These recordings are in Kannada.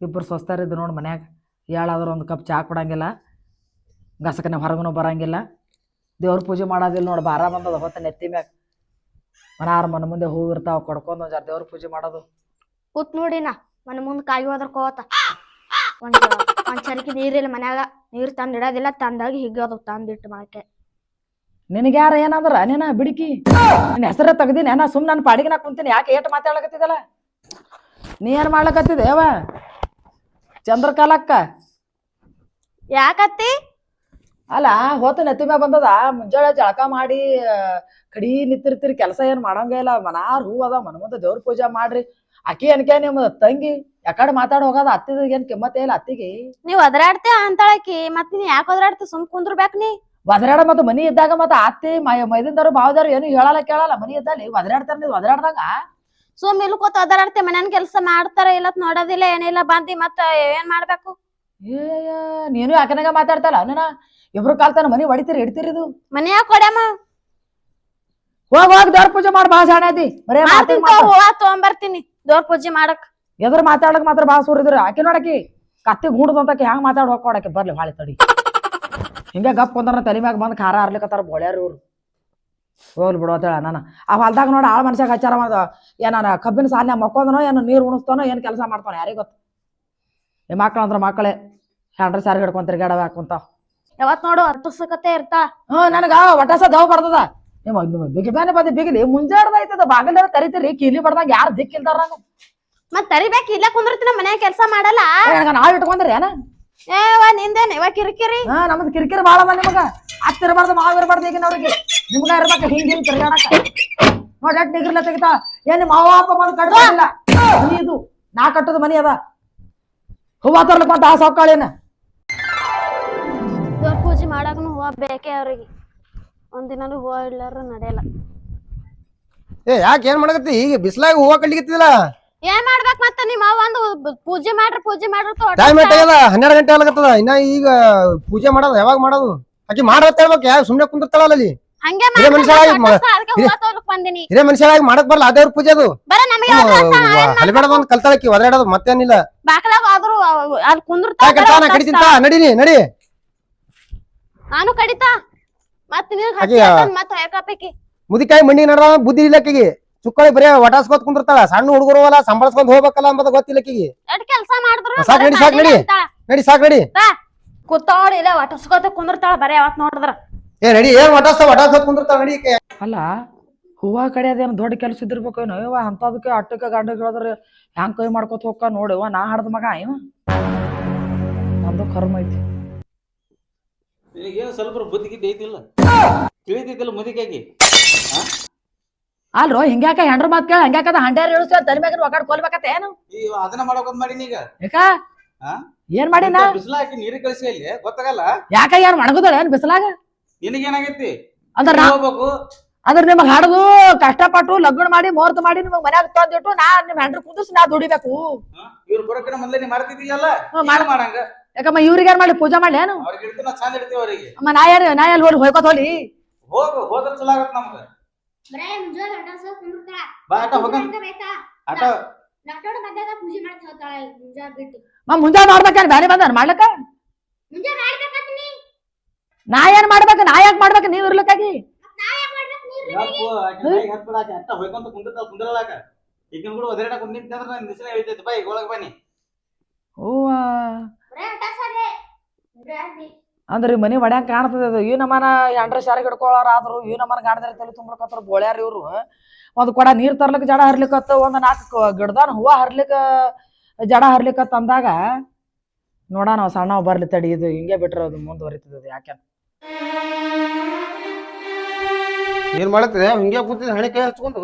ಇಬ್ಬರು ಸ್ವಸ್ಥರಿದ್ದು ನೋಡಿ ಮನ್ಯಾಗ. ಹೇಳಾದ್ರೂ ಒಂದು ಕಪ್ ಚಾ ಕೊಡಂಗಿಲ್ಲ, ಗಸಕನೆ ಹೊರಗೂ ಬರಂಗಿಲ್ಲ. ದೇವ್ರ ಪೂಜೆ ಮಾಡೋದಿಲ್ಲ ನೋಡಿ ಬಾರ ಬಂದದ ಹೊತ್ತ ನೆತ್ತಿ ಮ್ಯಾಗ. ಮನಾರ ಮನ ಮುಂದೆ ಇರ್ತಾವ, ಕೊಡ್ಕೊಂಡು ಒಂದ್ ದೇವ್ರ ಪೂಜೆ ಮಾಡೋದು. ಕೂತ್ ನೋಡಿನ ಮನ ಮುಂದ್ ಕಾಯಿ ಹೋದ್ರ ಕೋತ. ಒಂದ್ ಒಂದ್ ಚರಕಿ ನೀರಿಲ್ಲ ಮನ್ಯಾಗ, ನೀರ್ ತಂದಿಡೋದಿಲ್ಲ ತಂದಾಗಿ ಹಿಗ್ಗೋದು ತಂದಿಟ್ಟು ಮಾಡಕ್ಕೆ ನಿನಗೆ ಯಾರ ಏನಾದ್ರ? ನೀನ ಬಿಡಿಕಿ. ನಿನ್ನ ಹೆಸರ ತೆಗ್ದೀನಿ ನಾ ಸುಮ್ಮನೆ ನನ್ನ ಪಾಡಿಗೆ ನಾ ಕುಂತೀನಿ ಯಾಕೆ ಏಟ್ ಮಾತಾಡಕತ್ತಿದಲ್ಲ ನೀ ಏನು ಮಾಡ್ಲಕತ್ತಿದೆ ಯವ್ವ? ಚಂದ್ರಕಾಲಕ್ಕ? ಯಾಕತ್ತಿ? ಅಲ್ಲ ಹೋತ ನೆತ್ತಿ ಮ್ಯಾಗ ಬಂದದ ಮುಂಜಾನೆ ಜಳಕ ಮಾಡಿ ಕಡಿ ನಿಂತಿರ್ತೀರಿ ಕೆಲಸ ಏನ್ ಮಾಡಂಗೇ ಇಲ್ಲ ಮನಾರ್ ಹೂ ಅದ ಮನ ಮುಂದೆ ದೇವ್ರ ಪೂಜೆ ಮಾಡ್ರಿ. ಅಕ್ಕಿ ಅನ್ಕೆ ನಿಮ್ಮ ತಂಗಿ ಯಾಕಡೆ ಮಾತಾಡ ಹೋಗದ ಅತ್ತಿದ ಏನ್ ಕಿಮ್ಮತ್ತೇ ಇಲ್ಲ ಅತ್ತಿಗೆ. ನೀವ್ ಒದರಾಡ್ತೆ ಅಂತಾಳಕಿ ಮತ್ ನೀ ಯಾಕೆ ಒದರಾಡ್ತಿ ಸುಮ್ ಕುಂದ್ರಬೇಕ್ ನೀ? ಒದರಾಡ ಮತ್ತ ಮನಿ ಇದ್ದಾಗ ಮತ್ತ ಅತ್ತಿ ಮೈ ಮೈದಿಂದವ್ರು ಬಾವದವ್ರು ಏನು ಹೇಳಲ್ಲ ಕೇಳಲ್ಲ. ಮನಿ ಇದ್ದಲ್ಲಿ ಒದರಾಡ್ತಾರ ನೀವು ಒದರಾಡ್ದಂಗ ಸುಮ್ ಇಲ್ಕೋತ ಒದರಾಡ್ತಿ ಮನೆಯ ಕೆಲಸ ಮಾಡ್ತಾರ ಇಲ್ಲ ನೋಡೋದಿಲ್ಲ ಏನಿಲ್ಲ ಬಂದಿ ಮತ್ತ ಏನ್ ಮಾಡ್ಬೇಕು? ಏ ನೀನು ಯಾಕನಾಗ ಮಾತಾಡ್ತಲ್ಲ? ಅನ್ನ ಇಬ್ರು ಕಾಲ್ತಾನ ಮನಿ ಹೊಡಿತೀರಿ ಇಡ್ತೀರಿ ಇದು? ಮನ್ಯಾಗ ಕೊಡಮ್ಮ ಹೋಗ ಹೋಗ್ ದೇವ್ರ ಪೂಜೆ ಮಾಡಿ ಬಾ ಶಾಣೆ ಐತಿ ಬರೇ ಹೂವ ತಗೊಂಬರ್ತೀನಿ ದೇವ್ರ ಪೂಜೆ ಮಾಡಕ್. ಎದ್ರು ಮಾತಾಡಕ್ ಮಾತ್ರ ಬಾ ಸೂರಿದ್ರು ಆಕೆ ನೋಡಕಿ ಕತ್ತಿ ಗೂಡದಂತ ಹ್ಯಾಂಗ ಮಾತಾಡ್ ಹೋಗ್ಕೊಡಕಿ ಬರ್ಲಿ ಭಾಳ ತಡಿ. ಹಿಂಗ ಗಪ್ ಕುಂದ್ರ ತಲೆ ಮ್ಯಾಗ ಬಂದ್ ಖಾರ ಹರ್ಲಿಕತ್ತಾರ ಬೋಳ್ಯಾರ ಇವ್ರು. ಹೋಗ್ಲಿ ಬಿಡು ಅಂತೇಳ ನಾನು ಆ ಹೊಲ್ದಾಗ ನೋಡಿ ಆಳು ಮನುಷ್ಯಾಗ ಹಚ್ಚಾರ ಮಾಡ ಏನಾರ ಕಬ್ಬಿನ ಸಾಲಿನ ಮಕ್ಕೊಂದನೋ ಏನು ನೀರು ಉಣಿಸ್ತಾನೋ ಏನು ಕೆಲಸ ಮಾಡ್ತಾನೋ ಯಾರಿಗ್ ಗೊತ್ತು. ಈ ಮಕ್ಕಳು ಅಂದ್ರೆ ಮಕ್ಕಳೇ ಹ್ಯಾಂಡ್ರೆ ಸಾರಿ ಹಿಡ್ಕೊಂತಾರೆ ತಿರ್ಗಾಡವ ಹಾಕುಂತಾವ ಯಾವತ್ ನೋಡು ಹತ್ತುಸಕತೆ ಇರ್ತಾ. ಹ್ಞೂ ನನಗೆ ಒಟ್ಟಸ ದವ್ ಬರ್ತದ. ನಿಮ್ಮ ಬಿಗಿ ಬ್ಯಾನೆ ಬಂದು ಬಿಗಿಲಿ ಮುಂಜಾಡ್ದ ಐತದ ಬಾಗಿಲಾರ ಕರಿತೀರಿ ಕೀಲಿ ಬಡ್ದಾಗ ಯಾರು ದಿಕ್ಕಿಲ್ದಾರ ನಂಗೆ. ಮತ್ ತರಿಬೇಕ್ ಇಲ್ಲೇ ಕುಂದಿರ್ತೀನಿ ಮನ್ಯಾಗ ಕೆಲಸ ಮಾಡಲ್ಲ. ನಾವು ಇಟ್ಕೊಂಡ್ರಿ ಏನ? ಏವ ನಿಂದೇನ್? ಇವ ಕಿರಿಕಿರಿ? ಹಾ ನಮ್ದು ಕಿರಿಕಿರಿ ಭಾಳ ಅದ ನಿಮಗ. ಹತ್ತಿರಬಾರ್ದು ಮಾವ್ ಇರಬಾರ್ದು ಈಗಿನ ಅವ್ರಿಗೆ. ನಿಮ್ಗ ಇರ್ಬೇಕು ಹಿಂಗ ಹಿಂಗ ತಿರ್ಗಾಡಕ. ನೋಡಿ ಎಟ್ ನಿಗ್ರಲ್ಲ ತೆಗಿತಾ? ಏನ್ ಮಾವ ಅಪ್ಪ ಬಂದ್ ಮನಿ ಇದು. ನಾ ಕಟ್ಟದ ಮನಿ ಅದ. ಹೂವ ತರ್ಲಕ್ ಅಂತ ಆ ಸೊಕ್ಕಾಳೇನ ದೇವ್ರ ಪೂಜೆ ಮಾಡಾಕನು ಹೂವ ಬೇಕೇ ಅವ್ರಿಗೆ. ಒಂದಿನ ಹೂವ ಇಲ್ಲಾರ ನಡೆಯಲ್ಲ. ಏ ಯಾಕೆ ಏನ್ ಮಾಡಕತ್ತಿ? ಈಗ ಬಿಸ್ಲಾಗ ಹೂವ ಕಡ್ಲಿಕತ್ತಿಲ್ಲ ಏನ್ ಮಾಡ್ಬೇಕ್ ಮತ್ತ ನಿಮ್ಮ ಒಂದು ಪೂಜೆ ಮಾಡ್ರಿ ಪೂಜೆ ಮಾಡ್ರಿ ಟೈಮ್. ಎಷ್ಟಾಗ್ಯದ? ಹನ್ನೆರಡು ಗಂಟೆ ಆಗತ್ತದ ಇನ್ನ ಈಗ ಪೂಜೆ ಮಾಡೋದು ಯಾವಾಗ ಮಾಡೋದು? ಆಕಿ ಮಾಡ್ರತ್ ಹೇಳ್ಬೇಕು ಯಾವ ಸುಮ್ನೆ ಕುಂದಿರ್ತಾಳಲ್ಲ ಅಲ್ಲಿ. ಹಂಗೆ ಬಂದಿನಿ. ಹಿರೇ ಮನುಷ್ಯರಾಗಿ ಮಾಡಕ್ ಬರಲ್ಲ ಪೂಜೆ ಅದು ಬರ ನಮಗೆ ಹಲಿಬೇಡದ ಒಂದ್ ಕಲ್ತಾಳಕಿ ಒದರಾಡೋದು ಮತ್ತೇನಿಲ್ಲ. ಬಾಕಲಾಗ ಆದ್ರೂ ಅಲ್ಲಿ ನಡೀನಿ ನಡಿ. ನಾನು ಕಡಿತಾ? ನೀನು ಮುದಿಕಾಯಿ ಮಣ್ಣಿಗೆ ನಡ್ದ ಬುದ್ಧಿ ಇಲ್ಲಕ್ಕಿಗೆ ಚುಕ್ಕಳಿ ಬರೀ ಒಟಾಸ್ಕೊತ್ ಕುಂದಿರ್ತಾಳ. ಸಣ್ಣ ಹುಡುಗರು ಅಲ್ಲ ಸಂಬಳಸ್ಕೊಂಡ್ ಹೋಗ್ಬೇಕಲ್ಲ ಅಂಬದ ಗೊತ್ತಿಲ್ಲ ಕಿಗಿ ಎಷ್ಟ್ ಕೆಲಸ ಮಾಡಿದ್ರು? ಸಾಕ್ ನಡಿ, ಸಾಕ್ ನಡಿ. ನಡಿ ಸಾಕ್ ನಡಿ. ಕೂತಾಳ ಇಲ್ಲ ಒಟಸ್ಕೋತ ಕುಂದಿರ್ತಾಳ ಬರೀ ಅವತ್ ನೋಡಿದ್ರ. ಏ ನಡಿ ಏನ್ ವಟಾಸ್ತ ವಟಾಸ್ಕೊತ್ ಕುಂದಿರ್ತಾಳ ನಡಿ. ಅಲ್ಲ ಹೂವ ಕಡಿಯೋದೇನು ದೊಡ್ಡ ಕೆಲಸ ಇದ್ದಿರ್ಬೇಕು ಏನೋ? ಇವ ಅಂತದಕ್ಕೆ ಅಟ್ಟಕ್ಕೆ ಗಂಡ ಹೇಳಿದ್ರೆ ಹ್ಯಾಂಗ ಕೈ ಮಾಡ್ಕೊತ ಹೋಗ್ಕ ನೋಡಿ. ಇವ ನಾ ಹಡ್ದ ಮಗ ಇವ ನಮ್ದು ಕರ್ಮ ಐತಿ. ನಿನಗೇನು ಸ್ವಲ್ಪ ಬುದ್ಧಿಗಿದ್ದ ಐತಿಲ್ಲ? ತಿಳಿದಿದ್ದಿಲ್ಲ ಮುದಿಕಾಗಿ ಅಲ್ರೋ ಹಿಂಗ್ಯಾಕ ಹೆಂಡ್ರ ಮಾತ್ ಕೇಳ ಹಂಗ್ಯಾಕದ ಹಂಡ್ಯಾರ ಇಳಿಸ ತಲೆ ಮ್ಯಾಗ ಒಗಾಡ್ ಕೊಲ್ಬೇಕತ್ತ ಏನು? ಈ ಅದನ್ನ ಮಾಡೋಕಂತ ಮಾಡಿ ಈಗ ಯಾಕ ಆ? ಏನ್ ಮಾಡಿ ನಾ? ಹಾಕಿ ನೀರು ಕಳಿಸಿ ಅಲ್ಲಿ? ಗೊತ್ತಾಗಲ್ಲ? ಯಾಕ ಏನ್ ಮಣಗುದಳ ಏನ್ ಬಿಸಲಾಗ? ನಿನಗೇನಾಗೈತಿ? ಅಂದ್ರ ನಾ ಹೋಗ್ಬೇಕು. ಅದ್ರ ನಿಮಗ್ ಹಡದು ಕಷ್ಟಪಟ್ಟು ಲಗ್ನ ಮಾಡಿ ಮುಹೂರ್ತ ಮಾಡಿ ನಿಮಗ್ ಮನ್ಯಾಗ ತಂದಿಟ್ಟು ನಾ ನಿಮ್ ಹೆಂಡ್ರ ಕುಂದಿಸ್ ನಾ ದುಡಿಬೇಕು. ಇವ್ರು ಬರೋಕಿನ ಮೊದ್ಲೇ ನೀ ಮಾಡ್ತಿದ್ದಿಲ್ಲಲ್ಲ ಹ್ಮ್, ಮಾಡ್- ಮಾಡಂಗ. ಯಾಕಮ್ಮ ಇವ್ರಿಗೆ ಏನ್ ಮಾಡಿ ಪೂಜಾ ಮಾಡ್ಲಿ ಏನು? ಅವ್ರಿಗೆ ಚಂದ ಇಡ್ತೀವಿ ಅವರಿಗೆ. ಅಮ್ಮ ನಾ ಯಾರು ನಾ ಎಲ್ಲಿ ಹೋಗಿ ಹೋಯ್ಕೋತ ಹೋಲಿ? ಹೋಗು ಹೋದ್ರ ಚಲೋ ಆಗತ್ ನಮ್ಗ ಬಾ ಆಟ ಹೋಗಂ ಆಟ. ಪೂಜೆ ಮಾಡ್ತಾ ಹೋಗ್ತಾಳೆ ಮುಂಜಾನೆ ಬಿಟ್ಟು. ಮ ಮುಂಜಾನೆ ಮಾಡ್ಬೇಕೇನ್? ಬ್ಯಾರೆ ಮುಂಜಾನೆ ಮಾಡ್ಬೇಕಂತ ನೀ ನಾ ಏನ್ ಮಾಡ್ಬೇಕು? ನಾ ಯಾಕೆ ಮಾಡ್ಬೇಕು? ನೀವ್ ಇರ್ಲಕ್ಕಾಗಿ? ಯಾಕೋ ಅಂದ್ರೆ ಮನೆ ಒಡ್ಯಾಂಗ ಕಾಣ್ತದ ಅದು. ಈ ನಮ್ಮನ ಎಂಟ್ರ ಶಾರಿಗೆ ಹಿಡ್ಕೊಳ್ಳೋರ್ ಆದ್ರು ಈ ನಮ್ಮನ ತಲೆ ತುಂಬ್ಲಕತ್ತಾರ ಬೋಳ್ಯಾರ ಇವ್ರು. ಒಂದು ಕೊಡ ನೀರು ತರ್ಲಿಕ್ಕೆ ಜಡ ಹರ್ಲಿಕತ್ತ ಒಂದು ನಾಲ್ಕು ಗಿಡದಾನ ಹೂವು ಹರ್ಲಿಕ್ಕ ಜಡ ಹರ್ಲಿಕ್ಕತ್ತ ಅಂದಾಗ ನೋಡ ನಾವು ಸಣ್ಣ ಬರ್ಲಿ ತಡಿ ಇದು ಹಿಂಗೆ ಬಿಟ್ರೆ ಅದು ಮುಂದುವರಿತದ ಯಾಕೆ ಏನ್ ಮಾಡತ್ತೆ ಹಿಂಗೆ ಕೂತಿದ್ ಹಣೆ ಕೈ ಹಚ್ಕೊಂಡು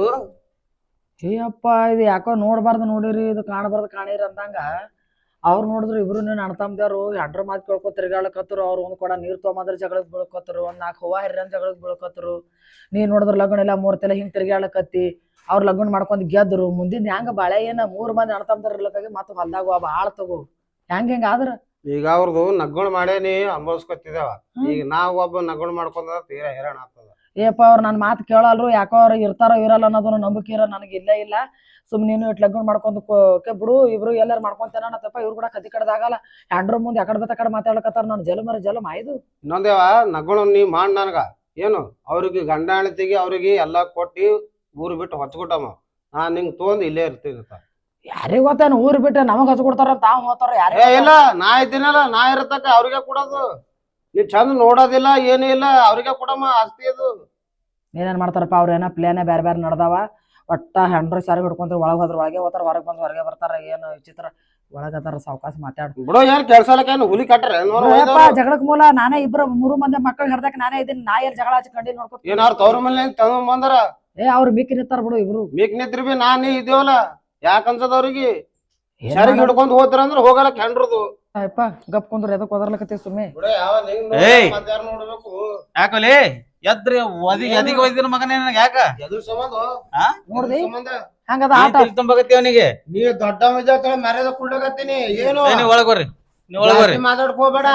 ಏಯಪ್ಪ ಇದು ಯಾಕೋ ನೋಡಬಾರ್ದು ನೋಡಿರಿ ಇದು ಕಾಣಬಾರ್ದು ಕಾಣಿರಿ ಅಂದಂಗ. ಅವ್ರು ನೋಡಿದ್ರು ಇಬ್ರು ಅಣ್ತಮ್ದೇವ್ರು ಎಂಟ್ರ ಮಾತು ಕೇಳ್ಕೊ ತಿರ್ಗಾಳಕತ್ರು ಅವ್ರು ಒಂದು ಕೊಡ ನೀರ್ ತೊಗೊಂಬಂದ್ರ ಜಗಳಕ್ಕೆ ಬೀಳ್ಕೊತರು, ಒಂದು ನಾಲ್ಕು ಹೂವ ಹರಿಯನ್ ಜಗಳಕ್ಕೆ ಬೀಳ್ಕೊತರು. ನೀನು ನೋಡಿದ್ರ ಲಗ್ನ ಇಲ್ಲ ಮೂರ್ ತಲೆ ಹಿಂಗ್ ತಿರ್ಗಾಳಕತ್ತಿ ಅವ್ರ ಲಗ್ನ ಮಾಡ್ಕೊಂಡ್ ಗೆದ್ರು. ಮುಂದಿನ ಹೆಂಗ ಬಾಳೆ ಏನ ಮೂರು ಮಂದಿ ಅಣ್ತಮ್ದಾರ ಇರ್ಲಕ್ಕಾಗಿ ಮತ್ತೆ ಹೊಲ್ದಾಗ ಆಳ್ ತಗೋ. ಹೆಂಗ್ ಹೆಂಗ ಆದ್ರ? ಈಗ ಅವ್ರದ್ದು ನಗ್ಗಳು ಮಾಡೇನಿ ಹ್ಮ್. ಈಗ ನಾವು ಒಬ್ಬ ನಗ್ಗಳು ಮಾಡ್ಕೊಂಡ ತೀರಾ ಹೈರಾಣ ಆಗ್ತದ. ಏಪ್ಪ ಅವ್ರು ನನ್ನ ಮಾತು ಕೇಳಲ್ರು ಯಾಕೋ ಅವ್ರು ಇರ್ತಾರೋ ಇರಲ್ಲ ಅನ್ನೋದನ್ನು ನಂಬಿಕೆ ಇರೋ ನನಗೆ ಇಲ್ಲೇ ಇಲ್ಲ. ಸುಮ್ಮನೆ ನೀನು ಇಟ್ ಲಗ್ನ ಮಾಡ್ಕೊಂಡು ಬಿಡು ಇಬ್ರು ಎಲ್ಲಾರು ಮಾಡ್ಕೊಂತೇನ ತಪ್ಪ ಇವ್ರು ಕೂಡ ಕದಿ ಕಡ್ದಾಗಲ್ಲ ಹ್ಯಾಂಡ್ರ ಮುಂದೆ ಯಾಕಡೆ ಬತ್ತ ಕಡೆ ಮಾತಾಡ್ಕತ್ತಾರ ನಾನು ಜಲ ಮರ ಜಲ ಮಾಯ್ದು ಇನ್ನೊಂದೇವ ನಗಳು ನೀ ಮಾಡ್ ನನಗ. ಏನು? ಅವ್ರಿಗೆ ಗಂಡ ಹೆಂಡತಿಗೆ ಅವ್ರಿಗೆ ಎಲ್ಲಾ ಕೊಟ್ಟಿ ಊರು ಬಿಟ್ಟು ಹೊಚ್ಕೊಟ್ಟಮ್ಮ ನಾ ನಿಂಗೆ ತೊಗೊಂಡು ಇಲ್ಲೇ ಇರ್ತೀನಿ ಯಾರಿಗ ಗೊತ್ತೇನು ಊರ್ ಬಿಟ್ಟು ನಮಗ್ ಹಚ್ಕೊಡ್ತಾರ ತಾವ್ ಹೋತಾರ ಯಾರೇ ಇಲ್ಲ ನಾ ಇದ್ದೀನಲ್ಲ ನಾ ಇರತಕ್ಕ ಅವ್ರಿಗೆ ಕೊಡೋದು. ನೀ ಚಂದ ನೋಡೋದಿಲ್ಲ ಏನೂ ಇಲ್ಲ ಅವ್ರಿಗೆ ಕೊಡಮ್ಮ ಆಸ್ತಿ ಅದು. ಏನೇನ್ ಮಾಡ್ತಾರಪ್ಪ ಅವ್ರ ಏನೋ ಪ್ಲೇನ ಬೇರೆ ಬೇರೆ ನಡ್ದಾವ. ಒಟ್ಟ ಹೆಂಡ್ರು ಸಾರಿ ಹಿಡ್ಕೊಂತ ಒಳಗ್ ಹೋದ್ರ ಒಳಗೆ ಹೋತಾರ ಹೊರಗ್ ಬಂದ್ ಹೊರಗೆ ಬರ್ತಾರ ಏನು ವಿಚಿತ್ರ ಒಳಗತ್ತಾರ ಸಾವಕಾಶ ಮಾತಾಡ. ಬಿಡೋ ಏನ್ ಕೆಲ್ಸಲಕ್ಕ ಹುಲಿ ಕಟ್ರೆ ಜಗಳಕ್ ಮೂಲ ನಾನೇ ಇಬ್ರು ಮೂರು ಮಂದಿ ಮಕ್ಕಳು ಹಿಡ್ದಕ್ ನಾನೇ ಇದೀನಿ ನಾ ಏನ್ ಜಗಳ ಹಚ್ಚಿ ಕಂಡಿ ನೋಡ್ಕೊ. ಏನಾರು ತವ್ರ ಮೇಲೆ ತಗೊಂಡ್ ಬಂದ್ರ? ಏ ಅವ್ರು ಮಿಕ್ಕಿ ನಿಂತಾರ ಬಿಡು ಇಬ್ರು. ಮೀಕ್ ನಿತ್ರಿ ಬಿ ನಾ ನೀ ಇದೇವಲ್ಲ ಯಾಕನ್ಸದ ಅವ್ರಿಗೆ? ಹಿಡ್ಕೊಂಡ್ ಹೋದ್ರ ಅಂದ್ರ ಗಪ್ ಕುಂದ್ರ ಎದಕ್ ಒದರ್ಲಕತ್ತಿ ಸುಮ್ಮನೆ. ಬಿಡ ಯಾವ ನಿಂಗ್ ಏಯ್. ಮತ್ತಾರ ನೋಡ್ಬೇಕು. ಯಾಕಲೆ? ಎದ್ರಿ ಒದಿ ಎದಿಗೆ ಒಯ್ದಿನ ಮಗನೇ ನನಗೆ ಯಾಕ? ಎದ್ರ ಸಂಬಂಧ? ಆ? ನೋಡ್ದಿ? ಎದ್ರ ಸಂಬಂಧ? ಹಂಗದ ಆಟ? ತಲೆ ತುಂಬಕತ್ತಿ ಅವನಿಗೆ? ನೀ ದೊಡ್ಡ ಮ್ಯಾರೇಜ್ ಕುಡ್ಲಕತ್ತೀನಿ ಏನು? ನೀವ್ ಮಾತಾಡ್ಕೋಬೇಡ.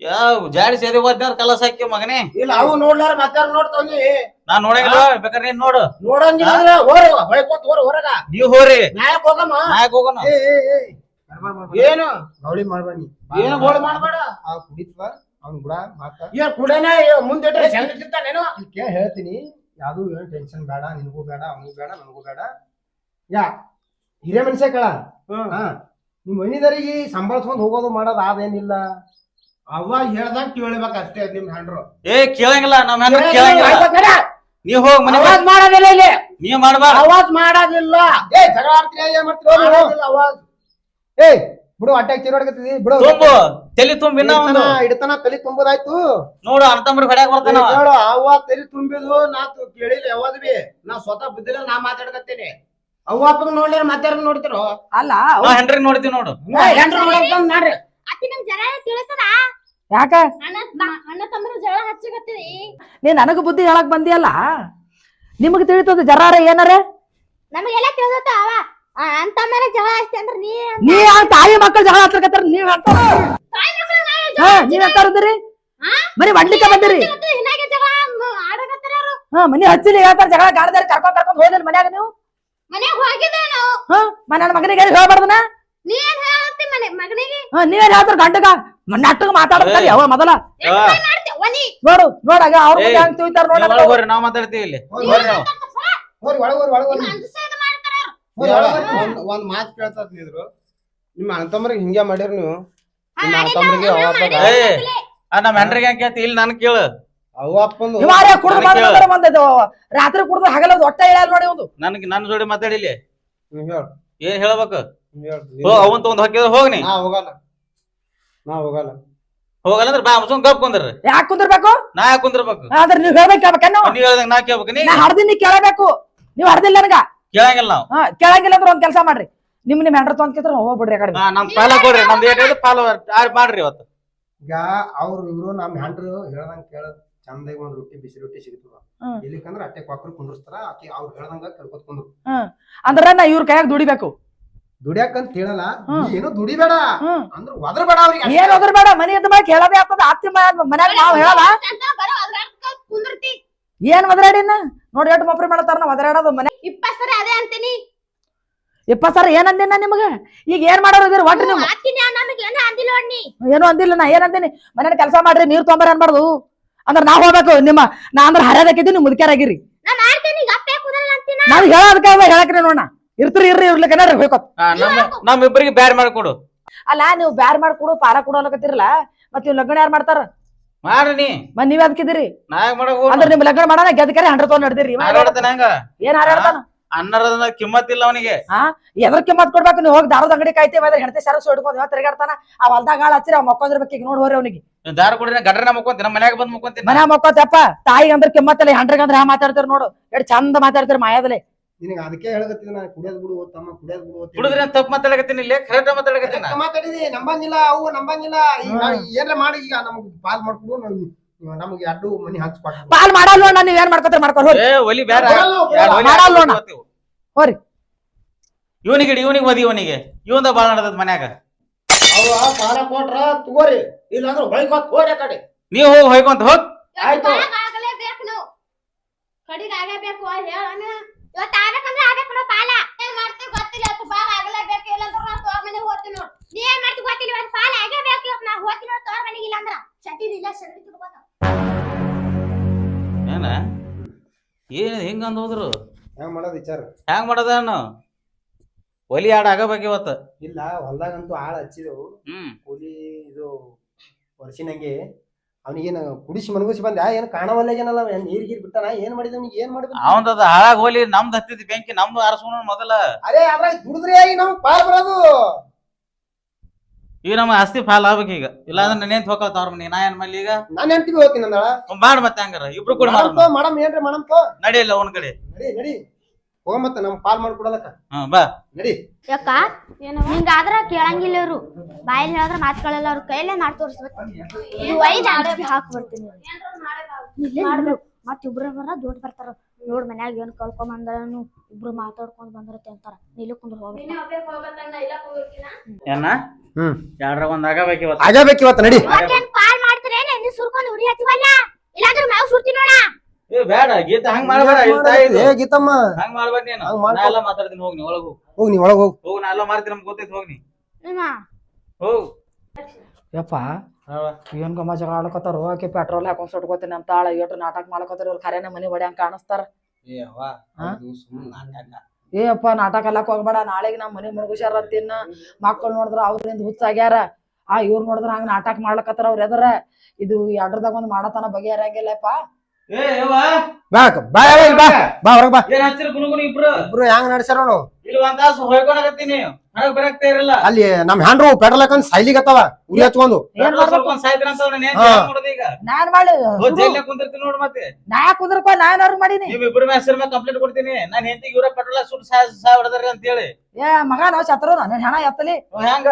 ಯಾವ ಜಾಡಿ ಸೇರಿ ಓದ್ನವ್ರ ಕಲಸ ಹಾಕಿ ಮಗನೇ? ಇಲ್ಲ ಅವು ನೋಡ್ಲಾರ ಮತ್ತಾರ ನೋಡ್ತಾವಿ ನಾನ್ ನೋಡಂಗಿಲ್ಲ ಬೇಕಾದ್ರೆ ನೀನ್ ನೋಡು. ನೋಡಂಗಿಲ್ಲ ಅಂದ್ರೆ ಹೋರ ಹೊಯ್ಕೋತ್ ಹೋರ ಹೊರಗ. ನೀವ್ ಹೋರಿ. ನ್ಯಾಯಕ್ ಹೋಗಮ್ಮ. ನಾಯಕ್ ಹೋಗೋಣ. ಏನು? ಗೌಳಿ ಮಾಡ್ಬೇಡಿ ಏನು ಗೋಳಿ ಮಾಡ್ಬೇಡ. ಆ ಕುಡಿತ್ವ ಅವ್ನ್ ಕೂಡ ಮಾತ. ಏ ಕುಡೇನ ಮುಂದೆ ಇಟ್ರೆ ಸೆಂಗ್ ತಿಂತಾನೇನೋ ಕೇಳ ಹೇಳ್ತೀನಿ? ಯಾವ್ದು ಏನು ಟೆನ್ಷನ್ ಬೇಡ ನಿನಗೂ ಬೇಡ ಅವನಿಗೂ ಬೇಡ ನನಗೂ ಬೇಡ. ಯಾ ಹಿರೇ ಮನುಷ್ಯ ಕೇಳ ಹಾ. ನಿಮ್ ಮನಿದರಿಗೆ ಸಂಬಳಸ್ಕೊಂಡ್ ಹೋಗೋದು ಮಾಡೋದು ಅದೇನಿಲ್ಲ ಅವ ಹೇಳ್ದಂಗ ಕೇಳ್ಬೇಕ ಅಷ್ಟೇ ನಿಮ್ ಹಂಡ್ರು. ಏ ಕೇಳಂಗಿಲ್ಲ ನಮ್ಮ ಕೇಳಂಗಿಲ್ಲ. ನೀವ್ ಹೋಗ್ ಮನೆ ಅವಾಜ್ ಮಾಡೋದಿಲ್ಲ ಇಲ್ಲಿ. ನೀ ಮಾಡ್ಬಾರ ಅವಾಜ್ ಮಾಡೋದಿಲ್ಲ. ಏ ಜಗಳ ಆಡ್ತೀಯ ಏನ್ ಮಾಡ್ತೀರೋ ಅವಾಜ್. ಏ ಬಿಡು ಅಟ್ಯಾಕ್ ಬಿಡು. ತುಂಬು. ತಲಿ ತುಂಬ ಇನ್ನ ಒಂದು. ಇಡ್ತಾನ ಇಡ್ತಾನ ತಲೆ ತುಂಬುದಾಯ್ತು. ನೋಡು ಅರ್ಥಂಬ್ರಿ ಹೊಡ್ಯಾಕ್ ಬರ್ತಾನ ಅವ. ಹೇಳು ಅವ್ವ ತಲೆ ತುಂಬಿದು ನಾ ತು- ಕೇಳಿಲ್ಲ ಯಾವ್ದು ಬಿ. ನಾ ಸ್ವತಃ ಬಿದ್ದಿಲ್ಲ ನಾ ಮಾತಾಡ್ಕತ್ತೀನಿ. ಅವ್ವ ಅಪ್ಪಗ ನೋಡ್ಲಿ ಮಾತಾಡ ನೋಡ್ತಿರೋ? ಅಲ್ಲ ಹೆಂಡ್ರಿ ನೋಡ್ತೀವಿ ನೋಡು. ಹೆಂಡ್ರು ನೋಡ್ರಿ ಅತ್ತಿ ನಮ್ ಜರ ತಿಳಿತದ ಯಾಕ? ಅಣ್ಣ ತಮ್ಮರ ಜಗಳ ಹಚ್ಚಕತ್ತೀರಿ. ನೀ ನನಗ ಬುದ್ಧಿ ಹೇಳಕ್ ಬಂದಿಯಲ್ಲ? ನಿಮಗ್ ತಿಳಿತದ ಜರಾರ ಏನಾರ? ನಮಗೆಲ್ಲ ತಿಳಿದತ್ತ ಅವ. ತಮ್ಮರ ಜಗಳ ಹಚ್ಚಿ ಅಂದ್ರ ನೀ ನೀ ಆ ತಾಯಿ ಮಕ್ಕಳು ಜಗಳ ಹತ್ರಕತ್ತಾರ ನೀವ್ ನೀವ್ ಹೇಳ್ತಾರದ್ರಿ ಹಾ? ಬರೀ ಬಂಡ್ಲಿಕ್ಕೆ ಬಂದಿರಿ? ಹಾ ಮನಿ ಹಚ್ಚಿಲಿ ಹೇಳ್ತಾರ ಜಗಳ ಗಾಡದಾರಿ ಕರ್ಕೊಂಡ್ ಕರ್ಕೊಂಡ್ ಹೋದಿಲ್ಲ ಮನ್ಯಾಗ ನೀವು? ಮನ್ಯಾಗ ಹೋಗಿದ್ದೇನು ಹಾ ಮನ ಮಗನಿಗೆ ಹೇಳ್ಬಾರ್ದನ? ನೀ ಏನ್ ಹೇಳತ್ತಿ ಮನೆ ಮಗನಿಗೆ? ಹಾ ನೀವೇನ್ ಹೇಳ್ತಾರ ಗಂಡಗ? ನಟ್ಟಗ ಮಾತಾಡ್ತಾರೆ ಯಾವ ಮೊದಲ ನೋಡು ನೋಡಾಗ ಅವ್ರ ಹೆಂಗ್ ನೀವ್ ನೋಡ ಒಳಗ್ ನಾವ್ ಮಾತಾಡ್ತೀವಿ ಇಲ್ಲಿ. ನಾವು ಒಳಗ್ ಒಳಗ್ ಒಳಗ್. ಒಂದ್ ಒಂದ್ ಮಾತ್ ನಿಮ್ಮ ಅಣ್ಣತಮ್ಮರಿಗೆ ಹಿಂಗೆ ಮಾಡ್ಯಾರ ನೀವು. ನಿಮ್ಮ ಅಣ್ಣತಮ್ಮರಿಗೆ ಏ ಆ ನಮ್ಮ ಹೆಂಡ್ರಿಗೆ ಹೆಂಗ್ ಕೇಳ್ತಿ ಇಲ್ಲಿ ನನ್ ಕೇಳು. ಅಪ್ಪಂದು ಕುಡ್ದು ಬಂದೈತೆ ರಾತ್ರಿ ಕುಡ್ದು ಹಗಲ ಒಟ್ಟ ಹೇಳ ನೋಡಿ ಒಂದು. ನನ್ಗೆ ನನ್ನ ಜೋಡಿ ಮಾತಾಡಿಲಿ ಇಲ್ಲಿ. ಹೇಳ್. ಏನ್ ಹೇಳ್ಬೇಕು? ನೀವ್ ಹೇಳ್. ಹೋ ಅವನ್ ತಗೊಂಡ್ ಹಾಕಿದ್ರೆ ಹೋಗ್ನಿ ನಾ ಹೋಗಲ್ಲ. ನಾ ಹೋಗಲ್ಲ. ಹೋಗಲ್ಲ ಅಂದ್ರೆ ಬಾ ಸುಮ್ ಗಪ್ ಕುಂದ್ರಿ. ಯಾಕೆ ಕುಂದಿರ್ಬೇಕು? ನಾ ಯಾಕೆ ಕುಂದಿರ್ಬೇಕು? ಆದ್ರೆ ನೀವ್ ಹೇಳ್ಬೇಕು ಕೇಳ್ಬೇಕೇನು ನೀವ್ ಹೇಳ್ದಂಗ ನಾ ಕೇಳ್ಬೇಕು. ನೀ ನಾ ಹಡ್ದಿನಿ ನೀ ಕೇಳಬೇಕು. ನೀವ್ ಹಡ್ದಿಲ್ಲ ನನಗ? ಕೇಳಂಗಿಲ್ಲ ನಾವು. ಹಾ ಕೇಳಂಗಿಲ್ಲ ಅಂದ್ರೆ ಒಂದ್ ಕೆಲಸ ಮಾಡ್ರಿ. ನಿಮ್ ನಿಮ್ ಹೆಂಡ್ರ ತೊಂದ್ಕಿದ್ರ ಹೋಗ್ಬಿಡ್ರಿ ಆ ಕಡೆ. ನಮ್ ಪಾಲ ಕೊಡ್ರಿ ನಮ್ದು ಏಟ್ ಐತಿ ಪಾಲ ಆರ್ ಮಾಡ್ರಿ ಇವತ್ತು. ಈಗ ಅವ್ರು ಇವ್ರು ನಮ್ ಹೆಂಡ್ರು ಹೇಳ್ದಂಗ ಕೇಳ ಚಂದಾಗಿ ಒಂದ್ ರೊಟ್ಟಿ ಬಿಸಿ ರೊಟ್ಟಿ ಸಿಗ್ತದ ಹ್ಮ್. ಇಲ್ಲಿಕಂದ್ರ ಅಟ್ಟೆ ಕೊಕ್ಕರು ಕುಂದ್ರಸ್ತಾರ ಆಕಿ ಅವ್ರು ಹೇಳ್ದಂಗ ಕೇಳ್ಕೊತ್ ಕುಂದ್ರು. ಅಂದ್ರ ನಾ ಇವ್ರ ಕೈಯಾಗ ದುಡಿಬೇಕು. ದುಡಿಯಾಕಂತ ಹೇಳಲ್ಲ ನೀ ಏನು ದುಡಿಬೇಡ. ಹ್ಮ್. ಅಂದ್ರ ಒದರ್ಬೇಡ ಅವ್ರಿಗೆ. ಅಷ್ಟೇ. ಏನ್ ಹೋದ್ರ ಬೇಡ ಮನಿ ಎದ್ದ ಮಾಡಿ ಹೇಳದೇ ಆಗ್ತದ. ಅತ್ತಿ ಮನ್ಯಾಗ ನಾವ್ ಹೇಳಲ್ಲ. ಅಂತ ಬರೋ ಅದ್ರಾಗ ಕುಂದಿರ್ತಿ. ಏನ್ ಒದರಾಡಿನ ನೋಡಿ ಎಷ್ಟು ಮಪ್ರಿ ಮಾಡ್ತಾರ ನಾವ್ ಒದರಾಡೋದು ಮನೆ. ಇಪ್ಪತ್ ಸರಿ ಅದೇ ಅಂತೀನಿ. ಇಪ್ಪ ಸರ್ ಏನ್ ಅಂದಿನ ನಿಮಗ? ಈಗ ಏನ್ ಮಾಡೋರು ಇದರ ಒಟ್ರಿ ನೀವು. ಆಕಿನ ನಮಗೆ ಏನು ಅಂದಿಲ್ಲ ನೀ. ಏನು ಅಂದಿಲ್ಲ ನಾ. ಏನ್ ಅಂದಿನಿ? ಮನೇಲಿ ಕೆಲಸ ಮಾಡ್ರಿ ನೀರ್ ತೊಂಬರ ಅನ್ಬಾರ್ದು. ಅಂದ್ರ ನಾವ್ ಹೋಗ್ಬೇಕು. ನಿಮ್ಮ ನಾ ಅಂದ್ರ ಹರ್ಯಾದಕ್ಕಿದ್ದು ನೀವು ಮುದುಕ್ಯಾರಾಗಿರಿ. ನಾ ಮಾಡ್ತೀನಿ ಈಗ ಅಪ್ಪೆ ಕುದಲ್ಲ ಅಂತೀನ? ನಾವ್ ಹೇಳೋದಕ್ಕೆ ಹೇಳಕ್ರಿ ನೋಡ ಇರ್ತೀರಿ ಇರ್ರಿ ಇರ್ಲಿ ಹಾ, ನಮ್ಮ ನಮ್ ಇಬ್ಬರಿಗೆ ಬ್ಯಾರ್ ಮಾಡ್ಕೊಡು. ಅಲ್ಲ ನೀವು ಬ್ಯಾರ್ ಮಾಡಿ ಕೊಡು ಪಾರ ಮತ್ತೆ ಮತ್ ಇವ್ ಲಗ್ನ ಯಾರು ಮಾಡ್ತಾರ? ಮಾಡ್ರಿ ನೀ. ಮತ್ ನೀವ್ ಅದಕ್ಕಿದಿರಿ ಅಂದ್ರ ನಿಮ್ ಲಗ್ನ ಮಾಡಾನ ಗೆದ್ದಕರೆ ಹಂಡ್ರ ತೊಗೊಂಡ್ ನಡ್ದಿರಿ ಏನ್ ಹಾರಾಡ್ತಾನ? ಅನ್ನರದ ಕಿಮ್ಮತ್ ಇಲ್ಲ ಅವನಿಗೆ. ಎದ್ರ ಕಿಮ್ಮತ್ ಕೊಡ್ಬೇಕು ನೀವು ಹೋಗಿ ದಾರದ ಅಂಗಡಿ ಕಾಯ್ತೇವೆ ಅದ್ರ ಹೆಂಡತಿ ಸರಸ್ ಹೊಡ್ಕೊಂಡು ತಿರುಗಾಡ್ತಾನ? ಆ ಹೊಲ್ದಾಗ ಹಾಳು ಹಚ್ಚಿರಿ ಅವ್ ಮಕ್ಕೊಂದಿರ್ಬೇಕು ಈಗ ನೋಡಿ ಅವನಿಗೆ. ಅವ್ನಿಗೆ ದಾರ ಕೊಡ್ರಿ ಗಡ್ರನ ಮಕ್ಕೊಂತೀನಿ ನಮ್ಮ ಮನ್ಯಾಗ ಬಂದ್ ಮಕ್ಕೊಂತೀನಿ. ಮನ್ಯಾಗ ಮಕ್ಕೋತಪ್ಪ ತಾಯಿಗೆ ಅಂದ್ರೆ ಕಿಮ್ಮತ್ತಲ್ಲ ಹಂಡ್ರಿಗೆ ಅಂದ್ರೆ ಹಾ ಮಾತಾಡ್ತಾರ ನೋಡು. ಎಷ್ಟು ಚಂದ ಮಾತಾಡ್ತಾರ ಮಾಯಾದಲೆ ನಿನಗೆ ಅದಕ್ಕೆ ಹೇಳಕತ್ತಿದ್ ನಾನು ಕುಡಿಯೋದ್ ಬಿಡು ತಮ್ಮ ಕುಡಿಯೋದ್ ಬಿಡು ಅಂತ ಕುಡಿದ್ರೆ ತಪ್ಪು ಮಾತಾಡಕತ್ತೀನಿ ಇಲ್ಲೇ ಕರೆಕ್ಟ್ ಮಾತಾಡಕತ್ತೀನಿ ಅದಕ್ಕೆ ಮಾತಾಡಿದಿ ನಂಬಂಗಿಲ್ಲ ಅವು ನಂಬಂಗಿಲ್ಲ. ಈಗ ಏನ್ರ ಮಾಡಿ ಈಗ ನಮ್ಗೆ ಪಾಲ್ ಮಾಡ್ಕೊಡು ನಮ್ಗೆ ಎರಡು ಮನಿ ಹಂಚ್ಕೊಟ್ಟು ಪಾಲ್ ಮಾಡಲ್ಲ ನೋಡ ನೀವ್ ಏನ್ ಮಾಡ್ಕೊತಾರ ಮಾಡ್ಕೊಂಡು ಹೋರಿ. ಒಲಿ ಬೇರೆ ಮಾಡಲ್ಲ ನೋಡ. ಹೋರಿ. ಇವನಿಗೆ ಇಡಿ ಇವನಿಗೆ ಮದಿ ಇವನಿಗೆ. ಇವಂದ ಬಾಳ ನಡೆದ ಮನ್ಯಾಗ. ಅವ ಪಾಲ ಕೊಟ್ರ ತಗೋರಿ ಇಲ್ಲಾಂದ್ರೆ ಹೊಯ್ಕೋತ್ ಹೋರಿ ಕಡೆ. ನೀವ್ ಹೋಗಿ ಹೊಯ್ಕೊಂತ ಹೋಗ್. ಆಯ್ತು. ಕಡಿಗೆ ಆಗಬೇಕು ಹೇಳ ಇವತ್ತು ಆಗ್ಬೇಕಂದ್ರೆ ಆಗ್ಬೇಕು ನೋಡ್ ಪಾಲ. ಏನ್ ಮಾಡ್ತೀವಿ ಗೊತ್ತಿಲ್ಲ ಇವತ್ತು ಪಾಲ ಆಗಲೇಬೇಕು ಇಲ್ಲ ಅಂದ್ರೆ ನಾ ತೋರ್ ಮನೆಗೆ ಹೋಗ್ತೀವಿ ನೋಡ್. ನೀ ಏನ್ ಮಾಡ್ತೀವಿ ಗೊತ್ತಿಲ್ಲ ಇವತ್ತು ಪಾಲ ಆಗಬೇಕು ಇವತ್ತು ನಾ ಹೋಗ್ತೀನಿ ನೋಡ್ ತೋರ್ ಮನೆಗೆ ಇಲ್ಲ ಅಂದ್ರ ಚಟಿ ಇಲ್ಲ ಸರಿ ತಿರ್ಗೋತ ಏನ? ಏನ್ ಹಿಂಗ ಅಂದ್ ಹೋದ್ರು? ಹೆಂಗ್ ಮಾಡೋದು ವಿಚಾರ? ಹ್ಯಾಂಗ ಮಾಡದಾನು ಒಲಿ ಆಡ ಆಗಬೇಕು ಇವತ್ತು. ಇಲ್ಲ ಹೊಲ್ದಾಗಂತೂ ಆಳ ಹಚ್ಚಿದೆವು. ಹ್ಮ್. ಕೂಲಿ ಇದು ವರ್ಷಿನಂಗೆ ಅವನಿಗೇನು ಕುಡಿಸಿ ಮನಗುಸಿ ಬಂದ. ಏನು ಕಾಣವಲ್ಲೇನಲ್ಲ ನೀರ್ ಗೀರ್ ಬಿಟ್ಟಾನ? ಏನ್ ಮಾಡಿದ ಅವ್ನಿಗೆ? ಏನ್ ಮಾಡಿದ? ಅವಂದದ ಹಾಳಾಗ ಹೋಲಿ ನಮ್ದು ಹತ್ತಿದ್ ಬೆಂಕಿ ನಮ್ದು ಅರಸೋಣ ಮೊದಲ. ಅದೇ ಅದ್ರಾಗ ದುಡಿದ್ರೆ ಆಗಿ ನಮ್ಗ್ ಪಾಲ್ ಬರೋದು. ಈಗ ನಮ್ಮ ಆಸ್ತಿ ಫಾಲ್ ಆಗ್ಬೇಕು ಈಗ. ಇಲ್ಲಾಂದ್ರೆ ನೆನೆಂತ ಹೋಗಲ್ಲ ಅವ್ರ ಮನೆ ನಾ ಏನ್ ಮಾಡ್ಲಿ ಈಗ? ನಾನು ಹೆಂಡತಿಗೆ ಹೋಗ್ತೀನಿ ಅಂದಳ. ಮಾಡ್ ಮತ್ತೆ ಹಂಗಾರ. ಇಬ್ರು ಕೂಡ ಮಾಡ ಮಾಡಮ್ ಏನ್ರಿ ಮೇಡಮ್ ನಡಿಯಲ್ಲ ಅವನ ಕಡೆ. ನಡಿ ನಡಿ. ಹೋಗ ಮತ್ತ ನಮ್ ಪಾಲ್ ಮಾಡ್ಕೊಡಲಕ್ಕ. ಹ್ಮ್ ಬಾ. ನಡಿ. ಯಾಕ? ಹಿಂಗಾದ್ರ ಕೇಳಂಗಿಲ್ಲ ಇವ್ರು. ಬಾಯಲ್ಲಿ ಹೇಳಿದ್ರ ಮಾತ್ಕೊಳ್ಳಲ್ಲ ಅವ್ರ. ಕೈಲೇ ಮಾಡಿ ತೋರಿಸ್ಬೇಕು. ಇದು ಐದ್ ಅಂಜಿಗೆ ಹಾಕಿ ಬರ್ತೀನಿ. ಮತ್ ಇಬ್ರು ಬರ ದೊಡ್ಡ ಬರ್ತಾರ. ನೋಡ್ ಮನ್ಯಾಗ ಏನ್ ಕಲ್ಕೊಂಡ್ ಬಂದ್ರನು ಇಬ್ರು ಮಾತಾಡ್ಕೊಂಡ್ ಬಂದಿರತ್ತೆ ಅಂತಾರ. ನೀಲಿ ಕುಂದ್ರ ಏನ? ಹ್ಮ್. ಯಾರ ಒಂದ್ ಆಗಬೇಕು ಇವತ್ತು? ಆಗಬೇಕು ಇವತ್ತು ನಡಿ. ಪಾಲ್ ಮಾಡ್ತೀರೇನ್? ಎಣ್ಣೆ ಸುರ್ಕೊಂಡ್ ಉರಿ ಹಚ್ಚಿವಲ್ಲ ಇಲ್ಲಾಂದ್ರೆ ಮ್ಯಾವ್ ಸುರ್ತಿ ನೋಡ. ಬೇಡ ಗೀತ ಹಂಗ್ ಮಾಡ್ಬೇಡ. ಏ ಗೀತಮ್ಮ. ಹಂಗ್ ಮಾಡ್ಬೇಡ ನೀನು. ನಾ ಎಲ್ಲ ಮಾತಾಡ್ತೀನಿ ಹೋಗ್ನಿ ಒಳಗ್ ಹೋಗ್. ಹೋಗ್ ನೀ ಒಳಗ್ ಹೋಗ್. ಹೋಗ್ ನಾ ಎಲ್ಲ ಮಾಡ್ತೀನಿ ನಮ್ಗೆ ಗೊತ್ತೈತಿ ಹೋಗ್ ನೀ. ನಿಮ್ಮ ಹೋಗ್. ಯಪ್ಪ ಏನ್ ಗಮ್ಮ ಜಗಳ ಆಡ್ಕೊತಾರ ಆಕಿ ಪೆಟ್ರೋಲ್ ಹಾಕೊಂಡ್ ಸುಟ್ಕೋತೀನಿ ಅಂತ ಆಳ ಏಟು ನಾಟಕ ಮಾಡ್ಕೊತಾರ ಇವ್ರು ಖರೇನ ಮನಿ ಹಂಗ ಕಾಣಿಸ್ತಾರ. ಏ ಅಪ್ಪ ನಾಟಕ ಎಲ್ಲಕ್ ಹೋಗ್ಬೇಡ ನಾಳೆಗೆ ನಮ್ಮ ಮನೆ ಮುಳುಗುಸ್ಯಾರ ಅಂತಿನ್ನ ಮಕ್ಕಳು ನೋಡಿದ್ರ ಅವ್ರಿಂದ ಹುಚ್ಚಾಗ್ಯಾರ. ಆ ಇವ್ರು ನೋಡಿದ್ರ ಹಂಗ ನಾಟಕ ಮಾಡ್ಲಕತ್ತಾರ ಅವ್ರ ಎದರ. ಇದು ಎರಡ್ರದಾಗ ಒಂದ್ ಮಾಡತನ ಬಗೆಹರಂಗಿಲ್ಲಪ್ಪ ಏ ಯವ್ವ. ಬಾ ಅಕ್ಕ, ಬಾ ಇಲ್ಲಿ ಬಾ. ಬಾ ಹೊರಗ್ ಬಾ. ಏನ್ ಹಚ್ಚಿರ ಇಬ್ರು? ಇಬ್ರು ಹೆಂಗ್ ನಡ್ಸ್ಯಾರ ನೋಡು ಇಲ್ಲಿ ಒಂದ್ ತಾಸು ಹೊರಗ್ ಬರಕ್ತಾ ಇರಲ್ಲ. ಅಲ್ಲಿ ನಮ್ ಹ್ಯಾಂಡ್ರು ಪೆಟ್ರೋಲ್ ಹಾಕೊಂಡ್ ಸೈಲಿಗತ್ತವ ಉರಿ ಹಚ್ಕೊಂಡು ಏನ್ ಮಾಡ್ಬೇಕು ಒಂದ್ ಸಾಯ್ತ್ರ ಅಂತ ಅವ್ನ ನೇನ್ ಹಾ. ಮಾಡೋದು ಈಗ. ನಾನ್ ಮಾಡಿ. ಹೋಗ್ ಜೈಲ್ನಾಗ್ ಕುಂದಿರ್ತೀನಿ ನೋಡ್ ಮತ್ತೆ. ನಾ ಕುಂದ್ರಕೋ ನಾನ್ ಏನಾರು ಮಾಡೀನಿ. ನೀವ್ ಇಬ್ರು ಮೇಸರ್ ಮೇಲೆ ಕಂಪ್ಲೇಂಟ್ ಕೊಡ್ತೀನಿ. ನಾನ್ ಹೆಂಡತಿಗೆ ಇವ್ರ ಪೆಟ್ರೋಲ್ ಸುಟ್ಟು ಸಾಯ್ ಸಾಯ ಹೊಡೆದಾರ ಅಂತ ಹೇಳಿ ಏ ಮಗ ನಾವ್ ಶತ್ರು ನನ್ ಹೆಣ ಎತ್ತಲಿ. ಹೆಂಗ?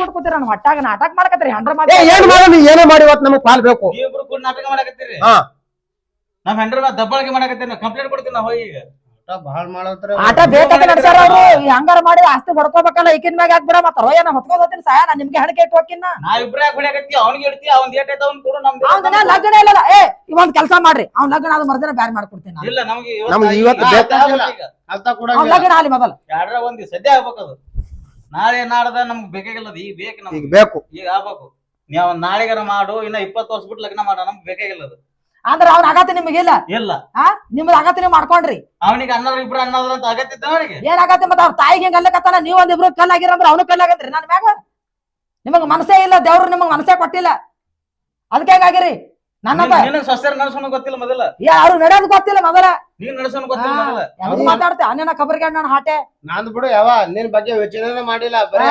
ಹುಡ್ಕೋತೀರ ನಾನು ಹೊಟ್ಟಾಗ ನಾಟಕ ಮಾಡಕತ್ತೀರಿ ಹಂಡ್ರ ಏನ್ ಮಾಡ ನೀ ಏನೇ ಮಾಡಿ ಇವತ್ತು ನಮಗ್ ಪಾಲ್ ಬೇಕು. ನೀವಿಬ್ರು ಕೂಡ ನಾಟಕ ಮಾಡಕತ್ತೀರಿ? ಹಾ. ನಮ್ ಹೆಂಡ್ರ ದಬ್ಬಾಳಿಕೆ ಮಾಡಕತ್ತೀನಿ ಕಂಪ್ಲೇಂಟ್ ಕೊಡ್ತೀನಿ ನಾ ಹೋಗಿ ಈಗ. ಬಾಳ್ ಮಾಡತ್ರ ಆಟ ಬೇಕಾದ ನಡ್ಸ್ಯಾರ ಅವ್ರು. ಈ ಹಂಗಾರ ಮಾಡಿ ಆಸ್ತಿ ಹೊಡ್ಕೋಬೇಕಲ್ಲ ಈಕಿನ ಮ್ಯಾಗ ಹಾಕ್ಬಿಡ ಮತ್ತ ರೋಯನ ಹೊತ್ಕೊಂಡ್ ಹೋಗ್ತೀನಿ ಸಾಯ ನಾ ನಿಮ್ಗೆ ಹಣ ಕೇಟ್ ಹೋಗಿನ ನಾ. ಇಬ್ರೇ ಹೊಡ್ಯಾಕತ್ತಿ ಅವ್ನಿಗೆ ಇಡ್ತಿ ಅವ್ನ್ ಏಟ್ ಐತ ಅವ್ನ್ ಕೊಡು ನಮ್ದು. ಅವ್ನ ಲಗ್ನ ಇಲ್ಲ ಏ ಇವೊಂದ್ ಕೆಲಸ ಮಾಡ್ರಿ. ಅವ್ನ ಲಗ್ನ ಅದು ಮರ್ದಿನ ಬ್ಯಾರೆ ಮಾಡ್ಕೊಡ್ತೀನಿ ಇಲ್ಲ ನಮಗೆ ನಮ್ಗೆ ಇವತ್ತು ಬೇಕಾಗಿಲ್ಲ. ಕೂಡ ಲಗ್ನ ಅಲ್ಲಿ ಮೊದಲ. ಎರಡ್ರ ಒಂದ್ ಸದ್ಯ ಆಗ್ಬೇಕದು ನಾಳೆ ನಾಡದ ನಮ್ಗೆ ಬೇಕಾಗಿಲ್ಲ ಅದು ಈಗ ಬೇಕು ನಮ್ಗೆ. ಈಗ ಬೇಕು. ಈಗ ಆಗ್ಬೇಕು. ನೀವು ನಾಳೆಗರ ಮಾಡು ಇನ್ನ ಇಪ್ಪತ್ತು ವರ್ಷ ಬಿಟ್ಟು ಲಗ್ನ ಮಾಡ ನಮ್ಗೆ ಬೇಕಾಗಿಲ್ಲ ಅದು ಅಂದ್ರ ಅವ್ನ ಆಗತ್ತೆ ನಿಮಗೆ ಇಲ್ಲ? ಇಲ್ಲ. ನಿಮ್ದು ಆಗತ್ತೆ ನೀವು ಮಾಡ್ಕೊಂಡ್ರಿ. ಅವನಿಗೆ ಅನ್ನ ಇಬ್ರು ಅನ್ನೋದ್ರ ಅಂತ ಆಗತ್ತಿದ್ದ ಅವನಿಗೆ? ಏನ್ ಮತ್ತೆ ಮತ್ತ ಅವ್ರ ತಾಯಿಗೆ ಹೆಂಗ್ ಅಲ್ಲಕತ್ತಾನ? ನೀವ್ ಒಂದಿಬ್ರು ಇಬ್ರು ಕಲ್ ಆಗಿರಂದ್ರ ಅವನು ಕಲ್ ಆಗತ್ರಿ ನನ್ ಮ್ಯಾಗ. ನಿಮಗ್ ಮನಸ್ಸೇ ಇಲ್ಲ ದೇವ್ರು ನಿಮಗ್ ಮನಸ್ಸೇ ಕೊಟ್ಟಿಲ್ಲ. ಅದಕ್ಕೆ ಹೆಂಗಾಗಿರಿ ನನ್ನದ? ನಡ್ಸೋಣ ಗೊತ್ತಿಲ್ಲ ಮೊದಲ. ಯಾರು ನಡೆಯೋದು ಗೊತ್ತಿಲ್ಲ ಮೊದಲ. ನೀನ್ ನಡ್ಸೋಣ ಗೊತ್ತಿಲ್ಲ. ಮೊದಲ. ಮಾತಾಡ್ತೆ? ಅನ್ನ ಕಬರ್ಗೆ ನನ್ನ ಹಾಟೆ. ನಾನ್ ಬಿಡು ಯಾವ ನಿನ್ ಬಗ್ಗೆ ಯೋಚನೆ ಮಾಡಿಲ್ಲ. ಬರೀ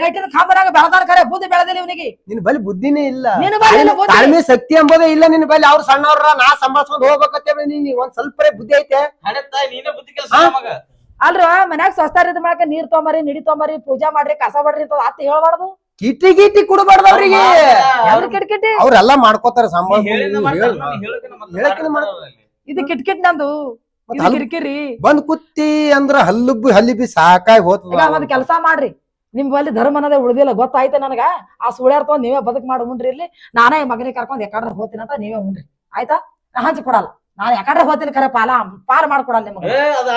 ಲೈಟಿನ ಖಾಂಬರಾಗ ಬೆಳದಾನ ಕರೆ ಬುದ್ಧಿ ಬೆಳೆದಿಲ್ಲ ಇವನಿಗೆ. ನಿನ್ ಬಲಿ ಬುದ್ಧಿನೇ ಇಲ್ಲ. ಇಲ್ಲ ಬುದ್ಧಿ. ತಾಳ್ಮೆ ಶಕ್ತಿ ಎಂಬುದೇ ಇಲ್ಲ ನಿನ್ ಬಲಿ ಅವ್ರ ಸಣ್ಣವ್ರ ನಾ ಸಂಭಾಷಣ ಹೋಗ್ಬೇಕತ್ತೆ ನೀನ್ ಒಂದ್ ಸ್ವಲ್ಪ ಬುದ್ಧಿ ಐತೆ. ನೀನೇ ಬುದ್ಧಿ ಕೆಲಸ ಹಾ? ನಮಗ ಅಲ್ರ ಮನ್ಯಾಗ ಸ್ವಸ್ತಾರ ಇದ್ ಮಾಡಕ ನೀರ್ ತೊಂಬರಿ ನಿಡಿ ತೊಂಬರಿ ಪೂಜಾ ಮಾಡ್ರಿ ಕಸ ಬಡ್ರಿ ಅಂತ ಅತ್ತ ಹೇಳ್ಬಾರ್ದು. ಕಿಟಿ ಕಿಟಿ ಕೊಡಬಾರ್ದು ಅವ್ರಿಗೆ ಯಾವ್ದು ಕಿಟ್ಕಿಟಿ ಅವ್ರೆಲ್ಲಾ ಮಾಡ್ಕೋತಾರ ಸಂಬಂಧ. ಅಲ್ಲಿ. ಇದು ಕಿಟ್ಕಿಟ್ ನಂದು. ಮತ್ತ್ ಇದು ಹಲ್- ಕಿರಿಕಿರಿ. ಬಂದ್ ಕುತ್ತಿ ಅಂದ್ರ ಹಲ್ಲುಬ್ಬಿ ಹಲ್ಲಿಬ್ಬಿ ಸಾಕಾಗಿ ಹೋತದ. ಈಗ ಒಂದ್ ಕೆಲಸ ಮಾಡ್ರಿ. ನಿಮ್ ಬಲ್ಲಿ ಧರ್ಮ ಅನ್ನೋದೇ ಉಳ್ದಿಲ್ಲ ಗೊತ್ತಾಯ್ತ ನನಗ. ಆ ಸುಳ್ಯಾರ್ ತಗೊಂಡ್ ನೀವೇ ಬದುಕ್ ಮಾಡಿ ಉಂಡ್ರಿ ಇಲ್ಲಿ. ನಾನೇ ಮಗನಿಗೆ ಕರ್ಕೊಂಡ್ ಯಾಕಡ್ರೆ ಹೋಗ್ತೀನಿ ಅಂತ ನೀವೇ ಉಂಡ್ರಿ. ಆಯ್ತಾ? ನಾ ಹಂಚಿ ಕೊಡಲ್ಲ. ನಾನು ಯಾಕಂದ್ರೆ ಹೋಗ್ತೀನಿ ಕರೆ ಪಾಲ ಪಾಲ್ ಮಾಡ್ಕೊಡಲ್ಲ ನಿಮ್ಗೆ. ಏ ಅದ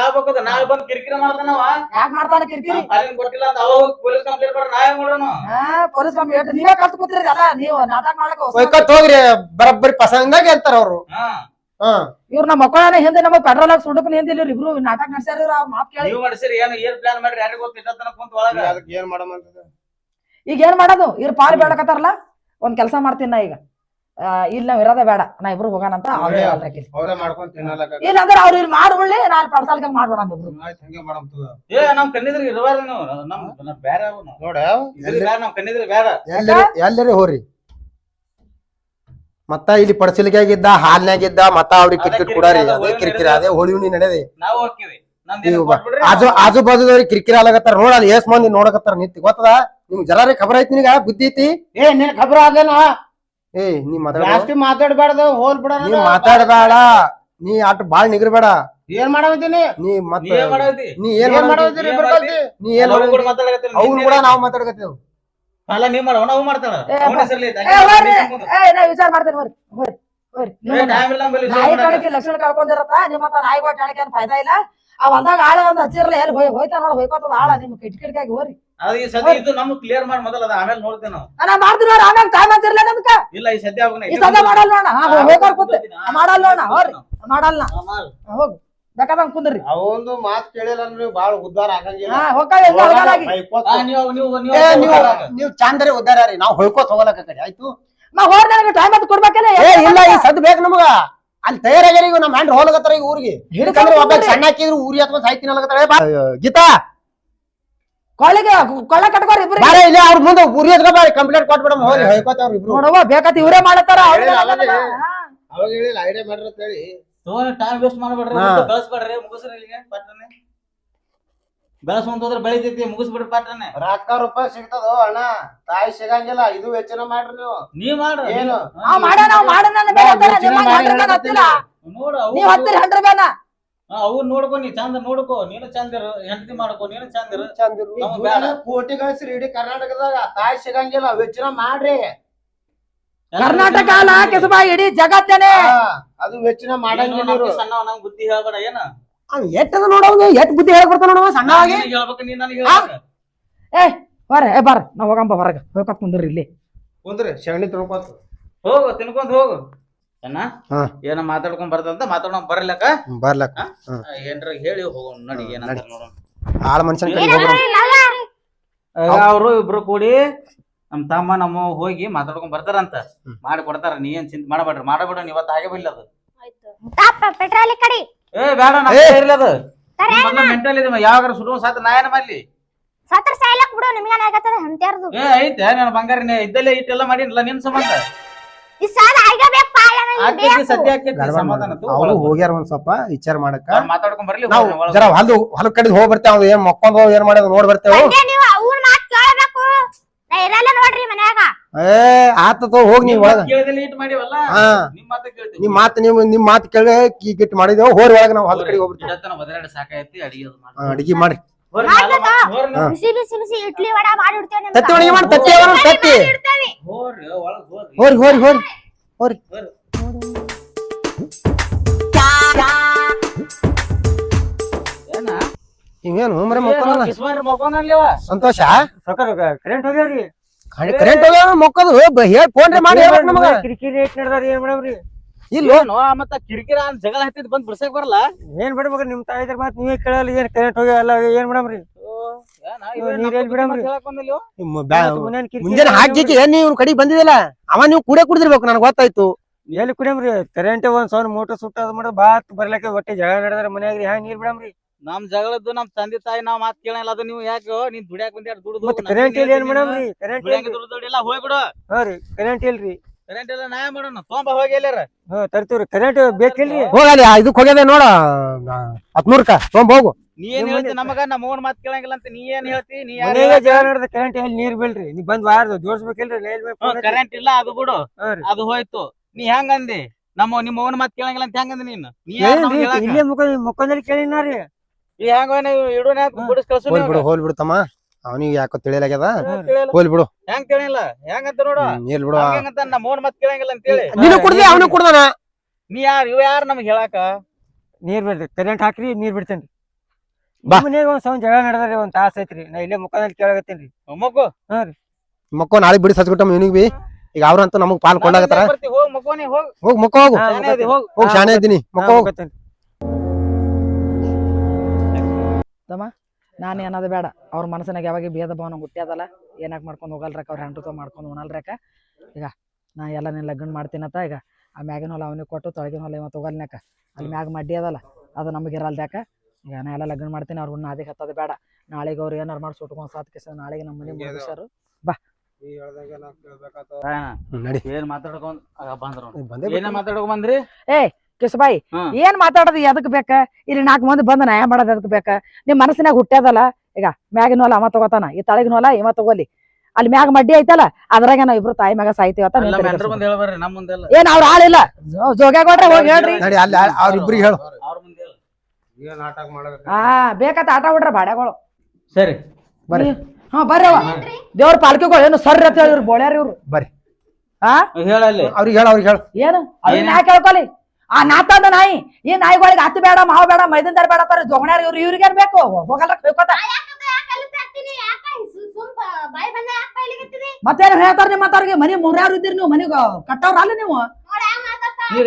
ನಾಳೆ ಬಂದ್ ಕಿರಿಕಿರಿ ಮಾಡ್ತಾನವ ಯಾಕೆ ಮಾಡ್ತಾನೆ ಕಿರಿಕಿರಿ? ಅಲ್ಲಿಂದ ಕೊಟ್ಟಿಲ್ಲ ಅಂತ ಅವ ಪೊಲೀಸ್ ಕಂಪ್ಲೇಂಟ್ ಮಾಡಿ ನಾವೇ ಮಾಡೋಣ ಹಾ ಪೊಲೀಸ್ ಕಂಪ್ಲೇಂಟ್ ನೀವೇ ಕಲ್ತ್ ಕೂತಿರಿ ಅಲ್ಲ ನೀವು ನಾಟಕ ಮಾಡಕ್ ಒಯ್ಕೊತ್ ಹೋಗ್ರಿ ಬರಬ್ಬರಿ ಪಸಂದಾಗ ಹೇಳ್ತಾರ ಅವ್ರು. ಹಾ. ಹಾ. ಇವ್ರ ನಮ್ಮ ಮಕ್ಕಳನ್ನ ಹಿಂದೆ ನಮ್ಮ ಪೆಟ್ರೋಲ್ ಹಾಕಿ ಸುಡಕ್ ಹಿಂದೆ ಇವ್ರು ಇಬ್ರು ನಾಟಕ ನಡ್ಸ್ಯಾರ ಇವ್ರು ಅವ್ರ ಮಾತ್ ಕೇಳಿ. ನೀವು ಮಾಡಿಸಿರಿ ಏನು ಏನ್ ಪ್ಲಾನ್ ಮಾಡ್ರಿ? ಯಾರಿಗೂ ಗೊತ್ತಿಲ್ಲ ಕುಂತ ಒಳಗ. ಅದಕ್ಕೆ ಏನ್ ಮಾಡಮಂತದ ಈಗ ಏನ್ ಮಾಡೋದು? ಇವ್ರು ಪಾಲ್ ಬೇಡಕತ್ತಾರಲ್ಲ? ಒಂದ್ ಕೆಲಸ ಮಾಡ್ತೀನಿ ನಾ ಈಗ. ಇಲ್ಲಿ ನಾವ್ ಇರೋದೇ ಬೇಡ ನಾ ಇಬ್ರು ಹೋಗೋಣ ಅಂತ ಅವ್ರೇ ಇಲ್ಲ ಅಂದ್ರೆ. ಅವ್ರೇ ಇಲ್ಲಿ ಮಾಡ್ಬಿಡ್ಲಿ ನಾನು ಪಡ್ಸಾಲ್ಕ ಮಾಡ್ಬೇಡ ಇಬ್ರು ಆಯ್ತು ಹಂಗೆ ಮಾಡಮ್ ಏ ನಮ್ ಇರಬಾರ ಬೇರೆ. ನೋಡ ಎಲ್ಲರಿ ಎಲ್ಲರಿ ಹೋರಿ. ಮತ್ತ ಇಲ್ಲಿ ಪಡಸಲಿಗಾಗಿದ್ದ ಹಾಲ್ನಾಗಿದ್ದ ಮತ್ತ ಅವ್ರಿಗೆ ಕ್ರಿಕೆಟ್ ಕಿರಿಕಿರಿ ಕೊಡಾರಿ. ಅದ, ಕಿರಿಕಿರಿ ಅದೇ ಹೋಳಿ ಹುಣ್ಣಿ ನಡೆದಿ. ನಾವು ಹೋಗ್ತೀವಿ ಆಜು ಆಜು ಬಾಜುದವ್ರಿಗೆ ಕಿರಿಕಿರಿ ಆಗತ್ತಾರ? ನೋಡ ಅಲ್ಲಿ ಎಷ್ಟ್ ಮಂದಿ ನೋಡಕತ್ತಾರ ನಿಂತಿ. ಗೊತ್ತದ? ನಿಮ್ ಜರಾರಿ ಖಬರ್ ಐತಿ ನಿನಗ? ಬುದ್ಧಿ ಐತಿ? ಏ ನಿನ್ ಖಬರ್ ಅದೇನ ಏ ನೀ ಮಾತಾಡ ಜಾಸ್ತಿ ಮಾತಾಡ್ಬಾರ್ದು ಹೋಲ್ ಬಿಡ ನೀ ಮಾತಾಡಬೇಡ. ನೀ ಅಟ್ ಬಾಳ್ ನಿಗರ್ಬೇಡ. ಏನ್ ಮಾಡಂತೀನಿ ನೀ ಮತ್ತ ಏನ್ ನೀ ಏನ್ ಏನ್ ಮಾಡೋದಿ? ಮಾಡೋದಿರಿ ಏನ್ ಬರ್ಕೊಳ್ತಿ. ನೀ ಏನ್ ಅವ್ರು ಕೂಡ ಕೂಡ. ನಾವ್ ಮಾತಾಡಕತ್ತೇವ್. ಅಲ್ಲ ನೀವ್ ಮಾಡ ನಾವು ಮಾಡ್ತಾಳ ಏ, ಅವ್ನ ಹೆಸರ್ಲಿ ಐತಿ, ಏ ಆಕಿ ಹೋಗ್ರಿ ಹೆಸರ್ಲಿ ಐತಿ. ಏ ನಾ ವಿಚಾರ ಮಾಡ್ತೇನೆ ಹೋರಿ ಹೋರಿ ಹೋಗ್ರಿ. ಏ, ನಿಮ್ಮ time ಇಲ್ಲ ಅಂಬಲ್ಲಿ ನಾಯಿ ಜೀವನ ಮಾಡಾಕ. ಲಕ್ಷಣ ಕಳ್ಕೊಂಡಿರತ್ತ? ನಿಮ್ಮ ಹತ್ರ ನಾಯಿ ಕೊಟ್ಟು ಹೇಳಕ್ಕೆ ಏನ್ ಫಾಯ್ದಾ ಇಲ್ಲ? ಆ ಹೊಲ್ದಾಗ ಆಳ ಒಂದ್ ಹಚ್ಚಿರ್ಲಿ ಎಲ್ಲಿ ಹೋಯ್ ಹೋಯ್ತಾ ನೋಡ್ ಹೋಯ್ಕೋತದ ಆಳ ನಿಮ್ ಕಿಟಕಿ ಕಿಟಕಿಯಾಗಿ ಹೋರಿ. ಅದು ಈ ಸದ್ಯ ಇದು ನಮ್ಗ್ ಕ್ಲಿಯರ್ ಮಾಡಿ ಮೊದಲ ಅದ ಆಮೇಲೆ ನೋಡ್ತೇವೆ ನಾವು. ನಾ ಮಾಡ್ತೀನಿ ನೋಡ್ರಿ ಆಮ್ಯಾಗ ಟೈಮ್ ಅಂತಿರ್ಲ ನಮ್ಕ ಇಲ್ಲ ಈ ಸದ್ಯ ಅವ್ನ ಈ ಸದ ಮಾಡಲ್ಲ ನೋಡ ಹೋಯ್ಕೋರ್ ಕೂತ್ ಮಾಡಲ್ಲ ನೋಡ ಹೋರಿ. ಮಾಡಲ್ಲ ಹೋಗ್. ಬೇಕಾದಂಗ್ ಕುಂದ್ರಿ. ಅವೊಂದು ಮಾತ್ ಕೇಳಿಲ್ಲ ಅಂದ್ರೆ ನೀವು ಬಾಳ ಉದ್ದಾರ ಆಗಂಗಿಲ್ಲ. ನೀವು ನೀವು ಉದ್ದಾರ ರೀ ನಾವು ಹೊಯ್ಕೋತ ಹೋಗಲಕ್ಕ ಕಡೆ ಆಯ್ತು? ನಾ ಹೋರ್ ನನಗೆ ಟೈಮ್ ಅಂತ ಕೊಡ್ಬೇಕಲ್ಲ ಏ ಇಲ್ಲ ಈ ಸದ್ ಬೇಕು ನಮಗ. ಅಲ್ಲಿ ತಯಾರಾಗ್ಯಾರ ಈಗ ನಮ್ಮ ಹ್ಯಾಂಡ್ರ ಹೋಲಕತ್ತಾರ ಈಗ ಊರಿಗೆ. ಹಿಡ್ಕಂದ್ರೆ ಒಬ್ಬ ಸಣ್ಣ ಹಾಕಿದ್ರು ಊರಿ ಅಥವಾ ಸಾಯ್ತೀನಿ ಗೀತಾ. ಕೊಳ್ಳಿಗೆ ಕೊಳ್ಳ ಕಟ್ಕೋರಿ ಇಬ್ರು ಬಾರ ಇಲ್ಲಿ ಅವ್ರ ಮುಂದೆ ಹತ್ರ ಬಾರಿ ಕಂಪ್ಲೇಂಟ್ ಕೊಟ್ಬಿಡಮ್ ಹೋಗಿ ಹೊಯ್ಕೋತ ಅವ್ರ ಇಬ್ರು. ನೋಡವ್ವ ಬೇಕತ್ ಇವರೇ ಮಾಡತ್ತಾರ. ಅವಾಗ ಹೇಳಿಲ್ಲ ಐಡಿಯಾ ಮಾಡ್ರಿ ಅಂತ ಹೇಳಿ. ಟೈಮ್ ವೇಸ್ಟ್ ಮಾಡ್ಬೇಡ್ರಿ ಬೆಳೆಸ್ಬೇಡ್ರಿ ಮುಗಿಸ್ರಿ ಇಲ್ಲಿಗೆ ಪಟ್ಟನೆ ಬೆಳೆಸ್ಕೊಂತ ಹೋದ್ರೆ ಬೆಳಿತೈತಿ ಮುಗಿಸ್ಬಿಡ್ರಿ ಪಟ್ಟನೆ ರೊಕ್ಕ ರೂಪಾಯಿ ಸಿಗ್ತದೋ ಅಣ್ಣ ತಾಯಿ ಸಿಗಂಗಿಲ್ಲ ಇದು ವೆಚ್ಚನ ಮಾಡ್ರಿ ನೀವು. ನೀವ್ ಮಾಡ್ರಿ. ಏನು? ನಾವ್ ಮಾಡೋಣ ನಾವ್ ಮಾಡೋಣ ಅನ್ನೋ ಬೇರೆ ಅಂತಾರ, ಯೋಚನೆ ನಿಮ್ಮಂಗ್ ಮಾಡಿ ಹಂಡ್ರೆಡ್ ಬೇಗ ಹತ್ತಿಲ್ಲ ನೋಡು ಅವು ನೀವ್ ಹತ್ತಿರ ಹಂಡ್ರೆ ಬೇನ. ಅವು ನೋಡ್ಕೊ ನೀ ಚಂದ ನೋಡ್ಕೋ ನೀನು ಚಂದ ಇರು ಹೆಂಡತಿ ಮಾಡ್ಕೋ ನೀನು ಚಂದ ಇರು. ಚಂದಿರು ಇರು. ನಮ್ಗ್ ಬೇಡ. ಕೋಟಿ ಗಳಿಸ್ರಿ ಇಡೀ ಕರ್ನಾಟಕದಾಗ ತಾಯಿ ಸಿಗಂಗಿಲ್ಲ ವೆಚ್ಚನ ಮಾಡ್ರಿ. ಕರ್ನಾಟಕ ಅಲ್ಲ ಕೆಸಬಾ ಇಡೀ ಜಗತ್ತೇನೆ. ಹಾ, ಅದು ವೆಚ್ಚನ ಮಾಡಂಗಿಲ್ಲ ಸಣ್ಣ ಇವ್ರು. ನಂಗ್ ಬುದ್ಧಿ ಹೇಳ್ಬೇಡ ಏನ? ಅವ್ ಎಟ್ಟದ ನೋಡವ್ ಎಟ್ ಬುದ್ಧಿ ಹೇಳ್ಕೊಡ್ತಾನ ನೋಡವ ಸಣ್ಣ ಆಗಿ ಹೇಳ್ಬೇಕು ನೀನ್ ನನಗೆ ಏ ಬರ ಏ ಬರ ನಾವ್ ಹೋಗಂಬ ಹೊರಗ ಹೋಗಕ್ ಕುಂದ್ರಿ ಇಲ್ಲಿ. ಕುಂದ್ರಿ ಶಗಣಿ ತಿಳ್ಕೊತ ಹೋಗು ತಿನ್ಕೊಂತ ಹೋಗು. ಅಣ್ಣ ಹಾ. ಏನ ಮಾತಾಡ್ಕೊಂಡ್ ಬರ್ತಂತ ಮಾತಾಡೋ ಬರ್ಲಕ್ಕ? ಬರ್ಲಕ್ಕ. ಏನ್ರ ಹೇಳಿ ಹೋಗೋಣ ನಡಿ ಏನಂತ ನೋಡೋಣ. ಆಳ ಮನುಷ್ಯನ ಕಡೆ. ಅವರು ಇಬ್ರು ಕೂಡಿ ನಮ್ ತಮ್ಮ ನಮ್ಮ ಹೋಗಿ ಮಾತಾಡ್ಕೊಂಡ್ ಬರ್ತಾರಂತ. ಹ್ಮ್. ಮಾಡಿ ಕೊಡ್ತಾರ ನೀ ಏನ್ ಚಿಂತೆ ಮಾಡಬೇಡ್ರಿ. ಮಾಡಬೇಡ ಇವತ್ತು ಹಾಗೆ ಬಿಲ್ಲ ಅದು. ತಾಪ ಪೆಟ್ರೋಲ್ ಕಡಿ. ಏ ಬೇಡ ನಾ ಏ. ಇರ್ಲಿ ಅದು. ಮೆಂಟಲ್ ಇದೆ ಯಾವಾಗ ಸುಡುವ ಸಾತ ನಾ ಏನ್ ಮಾಡ್ಲಿ? ಸತ್ರ ಸಾಯ್ಲಕ್ ಬಿಡು ನಿಮ್ಗೆ ಆಗತ್ತದ? ಹೊಂಟ್ಯಾರ್ದು ಏ ಐತೆ ನನ್ನ ಬಂಗಾರ ನೀ ಇದ್ದಲ್ಲೇ ಇಟ್ಟೆಲ್ಲ ಮಾಡಿಲ್ಲ ನಿನ್ ಸಂಬಂಧ? ಈ ಸಾಲ. ಅವ್ರು ಹೋಗ್ಯಾರ ಒಂದ್ ಸ್ವಲ್ಪ ವಿಚಾರ ಮಾಡಕ. ಅವ್ರ್ ಮಾತಾಡ್ಕೊಂಡ್ ಬರ್ಲಿ ನಾವು. ಜರ ಹೊಲ ಕಡೆ ಹೋಗಿ ಬರ್ತೇವೆ ಅವ್ನು ಏನ್ ಮಕ್ಕೊಂಡ್ ಏನ್ ಮಾಡ್ಯಾವ ನೋಡ್ ಬರ್ತೇವೆ. ನೀವು ಅವ್ರ ಮಾತು ಕೇಳಬೇಕು. ನಾ ಇರಲ್ಲ ನೋಡ್ರಿ ಮನ್ಯಾಗ. ಏ ಆತತೋ ಹೋಗ್ ನೀವ್ ನಿಮ್ ಒಳಗ. ಮಾತ್ ಕೇಳ್ದೆಲೆ ಇಟ್ ಮಾಡಿವಲ್ಲ? ಹಾ. ನಿಮ್ ಮಾತ ಕೇಳ್ತೀವಿ. ನಿಮ್ ಮಾತ್ ಕೇಳಿ ಕೀ ಗಿಟ್ ಮಾಡಿದೇವು ಹೋರಿ ಒಳಗ ನಾವು ಹೊಲ ಕಡೆ ಹೋಗ್ಬಿಡ್ತೇವೆ. ಸಾಕಾಯ್ತಿ ಅಡಿಗೆ ಮಾಡಿ ಬಿಸಿ ಬಿಸಿ ಬಿಸಿ ಇಡ್ಲಿ ವಡ ಮಾಡಿ ಇಡ್ತೇವೆ ತತ್ತಿ. ಮಾಡಿ ತತ್ತಿ ಹೋರಿ ಹೋರಿ. ಹೋರಿ ಹೋರಿ ಮರ ಮಕ್ಕೊಂದಲ್ಲಿವ ಸಂತೋಷ? ಕರೆಂಟ್ ಹೋಗ್ಯಾವ್ರಿ? ಕರೆಂಟ್ ಹೋಗ್ಯಾವ ಮಕ್ಕಳು ಹೇಳಿ ಫೋನ್ ರೀ ಮಾಡಿ ಹೇಳ್ಬೇಕು ನಮಗ. ಕಿರಿಕಿರಿ ಐತ್ ನಡ್ದಾರಿ ಏನ್ ಮಾಡವ್ರಿ? ಇಲ್ಲ. ಏನು? ಮತ್ತ ಕಿರಿಕಿರ ಅಂತ ಜಗಳ ಹತ್ತಿದ್ ಬಂದ್ ಬಿಡ್ಸಕ್ ಬರಲ್ಲ? ಏನ್ ಬಿಡ್ಬೇಕ್ರಿ ನಿಮ್ ತಾಯಿದ್ರ ಮಾತ್ ನೀವೇ ಕೇಳಲ್ಲ ಏನ್ ಕರೆಂಟ್ ಹೋಗ್ಯಾವ ಎಲ್ಲ ಏನ್ ಮಾಡಮ್ರಿ ನೀರ್ ಎಲ್ಲಿ ಬಿಡಮ್ರಿ? ನಿಮ್ಮ ಮುಂಜಾನೆ ಹಾಕಿ ಏನ್ ನೀವು ಕಡೆ ಬಂದಿದಿಲ್ಲ ಅವ ನೀವು ಕುಡಿಯ ಕುಡಿದಿರ್ಬೇಕು ನನಗೆ ಗೊತ್ತಾಯ್ತು. ಎಲ್ಲಿ ಕುಡಿಯಮ್ರಿ? ಕರೆಂಟ್ ಒಂದ್ ಸಾವಿರ ಮೋಟರ್ ಸುಟ್ಟ ಅದ್ ಮಾಡೋದು ಬಾತ್ ಬರ್ಲಕ್ಕೆ ಒಟ್ಟೆ ಜಗಳ ನಡೆದ್ರೆ ಮನ್ಯಾಗ್ರಿ. ಹ್ಯಾಂಗ ನೀರ್ ಬಿಡಮ್ರಿ? ನಮ್ ಜಗಳದ್ದು ನಮ್ ತಂದೆ ತಾಯಿ ನಾವ್ ಮಾತ್ ಕೇಳಲ್ಲ ಅದು ನೀವು ಯಾಕೋ ನೀನ್ ದುಡ್ಯಾಕ್ ಬಂದ್ಯಾರ? ದುಡ್ದು ಕರೆಂಟ್ ಇಲ್ಲ ಏನ್ ರೀ ಕರೆಂಟ್ ದುಡ್ದು ದುಡ್ಡಿಲ್ಲ ಹೋಗ್ಬಿಡು ಹಾ ರೀ ಕರೆಂಟ್ ಇಲ್ರಿ. ಕರೆಂಟ್ ಎಲ್ಲ ನಾ ಮಾಡೋಣ. ತೊಂಬ ಹೋಗಿ ಎಲ್ಲಾರ. ಹಾ ತರ್ತೀವ್ರಿ. ಕರೆಂಟ್ ಬೇಕಿಲ್ರಿ? ಹೋಗಲಿ ಇದಕ್ಕೆ ಹೋಗ್ಯದ ನೋಡ ಹತ್ನೂರ್ಕ. ತೊಂಬ ಹೋಗು. ನೀ ಏನ್ ಹೇಳ್ತಿ ನಮಗ? ನಮ್ಮ ಮಾತ್ ಕೇಳಂಗಿಲ್ಲ ಅಂತ ನೀ ಏನ್ ಹೇಳ್ತಿ? ನೀ ಯಾರ್ ಮನೆಗೆ ಜಗಳ ನಡೆದ ಕರೆಂಟ್ ಎಲ್ಲಿ ನೀರ್ ಬೀಳ್ರಿ? ನೀ ಬಂದ್ ವಾರದ ಜೋಡ್ಸ್ಬೇಕಿಲ್ರಿ ಲೈನ್ ಕರೆಂಟ್ ಇಲ್ಲ ಅದು ಬಿಡು. ಅದು ಹೋಯ್ತು. ನೀ ಹೆಂಗ್ ಅಂದಿ? ನಮ್ಮ ನಿಮ್ಮ ಮಾತ್ ಕೇಳಂಗಿಲ್ಲ ಅಂತ ಹೆಂಗ್ ಅಂದಿ ನೀನು? ನೀ? ಇಲ್ಲೇ ಮುಖ ಮುಖಂದಲ್ಲಿ ಈ ಹೆಂಗ್ ಇಡೋಣ ಬಿಡಿಸ್ ಕಳ್ಸು ಬಿಡು ಹೋಲ್ ಬಿಡು ತಮ್ಮ. ಅವನಿಗೆ ಯಾಕೋ ತಿಳಿಯಲಾಗ್ಯದ? ತಿಳಿಯಲ್ಲ. ಹೋಲ್ ಬಿಡು. ಹೆಂಗ್ ತಿಳಿಲ್ಲ ಹೆಂಗಂತ ನೋಡು? ಹ್ಮ್, ಇರ್ಲಿ ಬಿಡು. ಹೆಂಗಂತ ನಮ್ಮ ಅವ್ನ ಮಾತ್ ಕೇಳಂಗಿಲ್ಲ ಅಂತ ಹೇಳಿ. ನೀನು ಕುಡ್ದಿ ಅವನು ಕುಡ್ದಾನ? ನೀ ಯಾರ್ ಇವ ಯಾರ್ ನಮಗೆ ಹೇಳಾಕ? ನೀರ್ ಬಿಡ್ರಿ ಕರೆಂಟ್ ಹಾಕ್ರಿ ನೀರ್ ಬಿಡ್ತೇನ್ರಿ. ಬಾ. ಮನೆಗೆ ಒಂದ್ ಸೌಂಡ್ ಜಗಳ ನಡೆದ್ರಿ ಒಂದ್ ತಾಸ ಐತ್ರಿ. ನಾ ಇಲ್ಲೇ ಮುಖದಲ್ಲಿ ಕೇಳಾಗತ್ತೇನ್ರಿ ಮಗು. ಮಕ್ಕೋ ನಾಳೆ ಬಿಡಿ ಸಚ್ಕೊಟ್ಟ ಇವನಿಗೆ ಬಿ. ಈಗ ಅವ್ರಂತೂ ನಮಗ್ ಪಾಲ್ ಕೊಂಡಾಗತ್ತಾರ ಹೋಗ್ ಹೋಗ್. ಹೋಗ್ ಮಕ್ಕ ಹೋಗು. ಹಾ, ಹೋಗ್ ಹೋಗ್ ಶಾನೆ ಇದ್ದೀನಿ ಮಕ್ಕ ಹೋಗು. ನಾನು ಏನದು ಬೇಡ. ಅವ್ರ ಮನಸ್ಸಿನಾಗ ಯಾವಾಗ ಭೇದ ಭಾವನ ಹುಟ್ಟ್ಯಾದಲ್ಲ ಏನಾಕ್ ಮಾಡ್ಕೊಂಡು ಹೋಗಲ್ರಕ್ಕ ಅವ್ರ ತೋ ಮಾಡ್ಕೊಂಡು ಉಣಲ್ರಕ್ಕ. ಈಗ ನಾ ಎಲ್ಲ ನಿನ್ನ ಲಗ್ನ ಮಾಡ್ತೀನತ್ತ ಈಗ ಆ ಮ್ಯಾಗಿನ ಹೊಲ ಅವನಿಗೆ ಕೊಟ್ಟು ತೊಳಗಿನ ಹೊಲ ಇವತ್ತು ಹೋಗಲ್ನ್ಯಾಕ ಅಲ್ಲಿ ಮ್ಯಾಗ ಮಡ್ಡಿ ಅದಲ್ಲ ಅದು ನಮಗೆ ಇರಲ್ದ್ಯಾಕ ಈಗ ನಾ ಎಲ್ಲ ಲಗ್ನ ಮಾಡ್ತೀನಿ ಅವ್ರ ನಾದಿಗೆ ಅದಕ್ಕೆ ಹತ್ತದ ಬೇಡ. ನಾಳೆಗೆ ಅವ್ರು ಏನಾರು ಮಾಡಿ ಸುಟ್ಕೊಂಡು ಸಾತ್ ಕಿಸ ನಾಳೆಗೆ ನಮ್ಮ ಮನೆ ಮುಗಿಸ್ಯಾರು. ಬಾ. ನಡಿ. ಏನ್ ಮಾತಾಡ್ಕೊಂಡ್ ಬಂದ್ರು ಏನ ಮಾತಾಡ್ಕೊಂಡ್ ಬಂದ್ರಿ? ಕಿಸಬಾಯಿ. ಏನ್ ಮಾತಾಡೋದು ಎದಕ್ ಬೇಕ? ಇಲ್ಲಿ ನಾಲ್ಕು ಮಂದಿ ಬಂದು ನ್ಯಾಯ ಮಾಡೋದು ಎದಕ್ ಬೇಕ? ನಿಮ್ ಮನಸ್ಸಿನಾಗ ಹುಟ್ಟ್ಯದಲ್ಲ ಈಗ ಮ್ಯಾಗಿನ ಹೊಲ ಅವ ತಗೋತಾನ. ಈ ತಳಗಿನ ಹೊಲ ಇವ ತಗೋಲಿ. ಅಲ್ಲಿ ಮ್ಯಾಗ ಮಡ್ಡಿ ಐತಲ್ಲ ಅದ್ರಾಗ ನಾವ್ ಇಬ್ರು ತಾಯಿ ಮ್ಯಾಗ ನಮ್ ಮುಂದೆಲ್ಲ ಏನ್ ಅವ್ರ ಆಳಿಲ್ಲ? ಜೋಗ್ಯಾಗೊಡ್ರೆ ಹೋಗಿ ಹೇಳ್ರಿ. ಅವ್ರಿಬ್ರಿಗೆ ಹೇಳು. ಅವ್ರ ಮುಂದೆ ಹೇಳು. ನಾಟಕ ಮಾಡಕ ಹಾ ಬೇಕತ್ತ ಆಟ ಹೊಡ್ರ ಬಾಡ್ಯಾಗಳು. ಸರಿ. ಬರ್ರಿ. ಹಾ ಬರ್ರಿ ಅವ ದೇವ್ರ ಪಾಲ್ಕಿಗಳು ಏನು ಸರ್ ಅಂತ ಹೇಳಿ ಇವ್ರು ಬೋಳ್ಯಾರ ಇವ್ರು. ಹಾ ಹೇಳಲ್ಲಿ. ಅವ್ರಿಗೆ ಹೇಳ ಅವ್ರಿಗೆ ಹೇಳ. ಏನು? ಅವ್ರಿಗೆ ನಾ ಯಾಕೆ ಹೇಳ್ಕೊಲಿ ಆ ನಾತಂದ ನಾಯಿ. ಈ ನಾಯಿಗಳಿಗೆ ಹತ್ತು ಬೇಡ ಮಾವು ಬೇಡ ಮೈದಂದಾರ ಬೇಡ ತರ ಜೋಗಣ್ಯಾರ ಇವ್ರು ಇವ್ರಿಗೆ ಬೇಕು? ಹೋಗಲ್ಲ ಬೇಕೋತ ಮತ್ತೇನ್ ಹೇಳ್ತಾರ ನಿಮ್ಮ ಮಾತಾರಿಗೆ? ಮನಿ ಮೂರ್ಯಾರು ಇದ್ದೀರಿ ನೀವು? ಮನಿಗ ಕಟ್ಟವ್ರ ಅಲ್ಲ ನೀವು?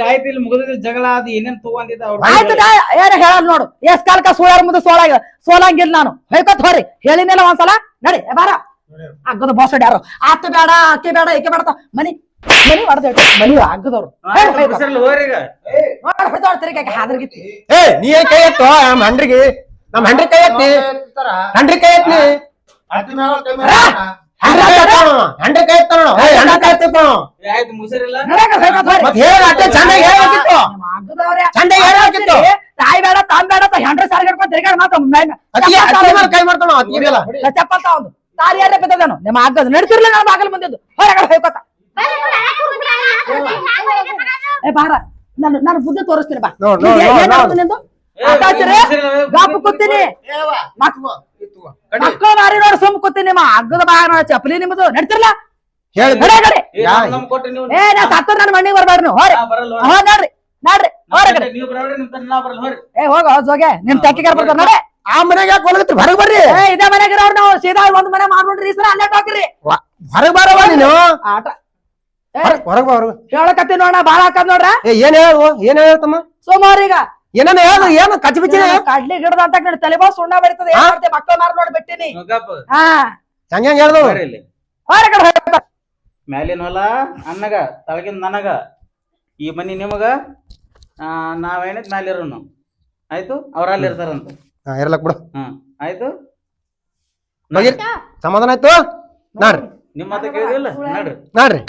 ಆಯ್ತು ಇಲ್ಲಿ ಮುಗಿದ ಜಗಳ ಅದು ಏನೇನ್ ತಗೊಂಡಿದ್ದ ಅವ್ರು ಆಯ್ತು ನಾ ಏನ್ ನೋಡು. ಎಸ್ ಕಾಲಕ ಸೋಳಾರ ಮುಂದೆ ಸೋಳಾಗ ಸೋಲಂಗಿಲ್ಲ ನಾನು. ಹೇಳ್ಕೊತ ಹೋರಿ. ಹೇಳಿನಿಲ್ಲ ಒಂದ್ಸಲ ನಡಿ ಬಾರ. ಅಗ್ಗದ ಬಾಸ್ ಯಾರು? ಆತ ಬೇಡ ಅಕ್ಕಿ ಬೇಡ ಏಕೆ ಬೇಡ ಮನಿ ಮನಿ ಹೊಡೆದ ಮನಿ ಆಗದವ್ರು. ಹಾದ್ರಗಿತ್ತಿ? ಏ ನೀ ಏನ್ ಕೈ ಎತ್ತು? ನಮ್ ಹಂಡ್ರಿಗೆ. ನಮ್ ಹಂಡ್ರಿ ಕೈ ಎತ್ತಿ. ಹಂಡ್ರಿ ಕೈ ಎತ್ತಿ. ಹಂಡ್ರಿ ಕೈ ಎತ್ತ. ಹಂಡ್ರಿ ಕೈ ಎತ್ತಿತ್ತು ಮುಸಿರಿಲ್ಲ ನಡ್ಯಾಕ ಮತ್ ಹೇಳ ಅಷ್ಟೇ ಚಂದಾಗಿ ಹೇಳ್ಬೇಕಿತ್ತು ನಿಮ್ಮ ಅಗ್ಗದವ್ರೇ. ಚಂದಾಗಿ ಹೇಳ್ಬೇಕಿತ್ತು ತಾಯಿ ಬೇಡ ತಾನ್ ಬೇಡ ಹೆಂಡ್ರ ಸಾರ್ ಹಿಡ್ಕೊಂಡ್ ತಿರ್ಗಾಡ್ ಅತ್ತಿಗೆ ಅತ್ತಿಗೆ ಕೈ ಮಾಡ್ತಾನ ಚಪ್ಪಲ್ತ ಒಂದು ತಾರಿ ಯಾರೇ ಬಿದ್ದದೇನು ನಿಮ್ಮ ಅಗ್ಗದ ನಡ್ತಿರ್ಲಿ ನಾನು ಆಗಲ್ ಮುಂದಿದ್ದು. ಹೊರಗಡೆ ಹೋಯ್ಕೋತ ಏ ಬಾರ. ನಾನು ನಾನು ಬುದ್ಧಿ ತೋರಿಸ್ತೀನಿ ಬಾ. ನೋಡ್, ನೋಡ್, ಏನ್- ನೋಡ್, ಏನ್ ನೋಡ್. ಆಗೋದು ನಿಂದು? ಆಟಾಚ್ರೆ? ಗಾಪು ಕೂತೀನಿ. ಮಕ್ಕಳು ಮಾರಿ ನೋಡಿ ಸುಮ್ ಕೂತೀನಿ ನಿಮ್ಮ ಅಗ್ಗದ ಬಾ ನೋಡ ಚಪ್ಪಲಿ ನಿಮ್ಮದು ನಡ್ತಿರ್ಲ? ಹೇಳಿ ನಡೆ ಏ ನಾ ಸತ್ತ ನನ್ನ ಮಣ್ಣಿಗೆ ಬರ್ಬಾರ್ದು ನೀವು. ಹೋರಿ. ಹೋ ನೋಡ್ರಿ. ನೋಡ್ರಿ. ಏ ಹೋಗ ಜೋಗೆ ನಿಮ್ ತೆಕ್ಕಿಗಾರ ಬರ್ತಾರ? ನೋಡಿ. ಆ ಮನೆಗೆ ಯಾಕೆ ಹೊಲಗತ್ತಿ ಹೊರಗೆ ಬರ್ರಿ. ಏ ಇದೇ ಮನೆಗೆ ಇರೋರು ನಾವು. ಸೀದಾ ಒಂದ್ ಮನೆ ಮಾಡ್ಬಿಡ್ರಿ ಈ ಸಲ ಅಲ್ಲೇ ಹಾಕ್ರಿ. ಹೊರಗೆ ಬಾರವ ನೀನು? ಆಟ. ಹೊರಗೆ ಬಾ ಹೊರಗ ಹೇಳಕತ್ತಿ ನೋಡ ಬಾಳ ಹಾಕದ್ ನೋಡ್ರ? ಏ ಏನ್ ಹೇಳು ಏನ್ ಹೇಳ್ತಮ್ಮ ಸೋಮವಾರೀಗ ಏನನ್ನ ಹೇಳು ಏನು ಕಚ್ಚಿ ಬಿಚ್ಚಿ ಕಡ್ಲಿ ಗಿಡದ ಅಂತ ನೋಡಿ ತಲೆಬಾ ಸುಣ್ಣ ಬರೀತದೆ ಏನ್ ಮಾಡ್ತೆ ಮಕ್ಕಳು ಮಾರ್ ನೋಡಿ ಬಿಟ್ಟಿನಿ. ಹಾ. ಹೆಂಗ ಹೆಂಗ್ ಹೇಳ್ದು? ಬರ್ರಿ ಇಲ್ಲಿ. ಹೊರಗಡೆ ಹೋಗ್ಬೇಕು. ಮ್ಯಾಲಿನ ಹೊಲ ಅನ್ನಗ ತಳಗಿನ ನನಗ. ಈ ಮನಿ ನಿಮಗ ಆ, ಮ್ಯಾಲಿರು ಮ್ಯಾಲಿರೋನು. ಆಯ್ತು? ಅವ್ರ ಅಲ್ಲಿ ಇರ್ತಾರಂತ ಹಾ ಇರ್ಲಕ್ ಬಿಡು. ಹ್ಮ್ ಆಯ್ತು? ಸಮಾಧಾನ ಆಯ್ತು? ನಾಡ್ರಿ. ನಿಮ್ಮ ಮಾತ ಕೇಳಿದಿಲ್ಲ ನಡ್ರಿ. ನಾಡ್ರಿ.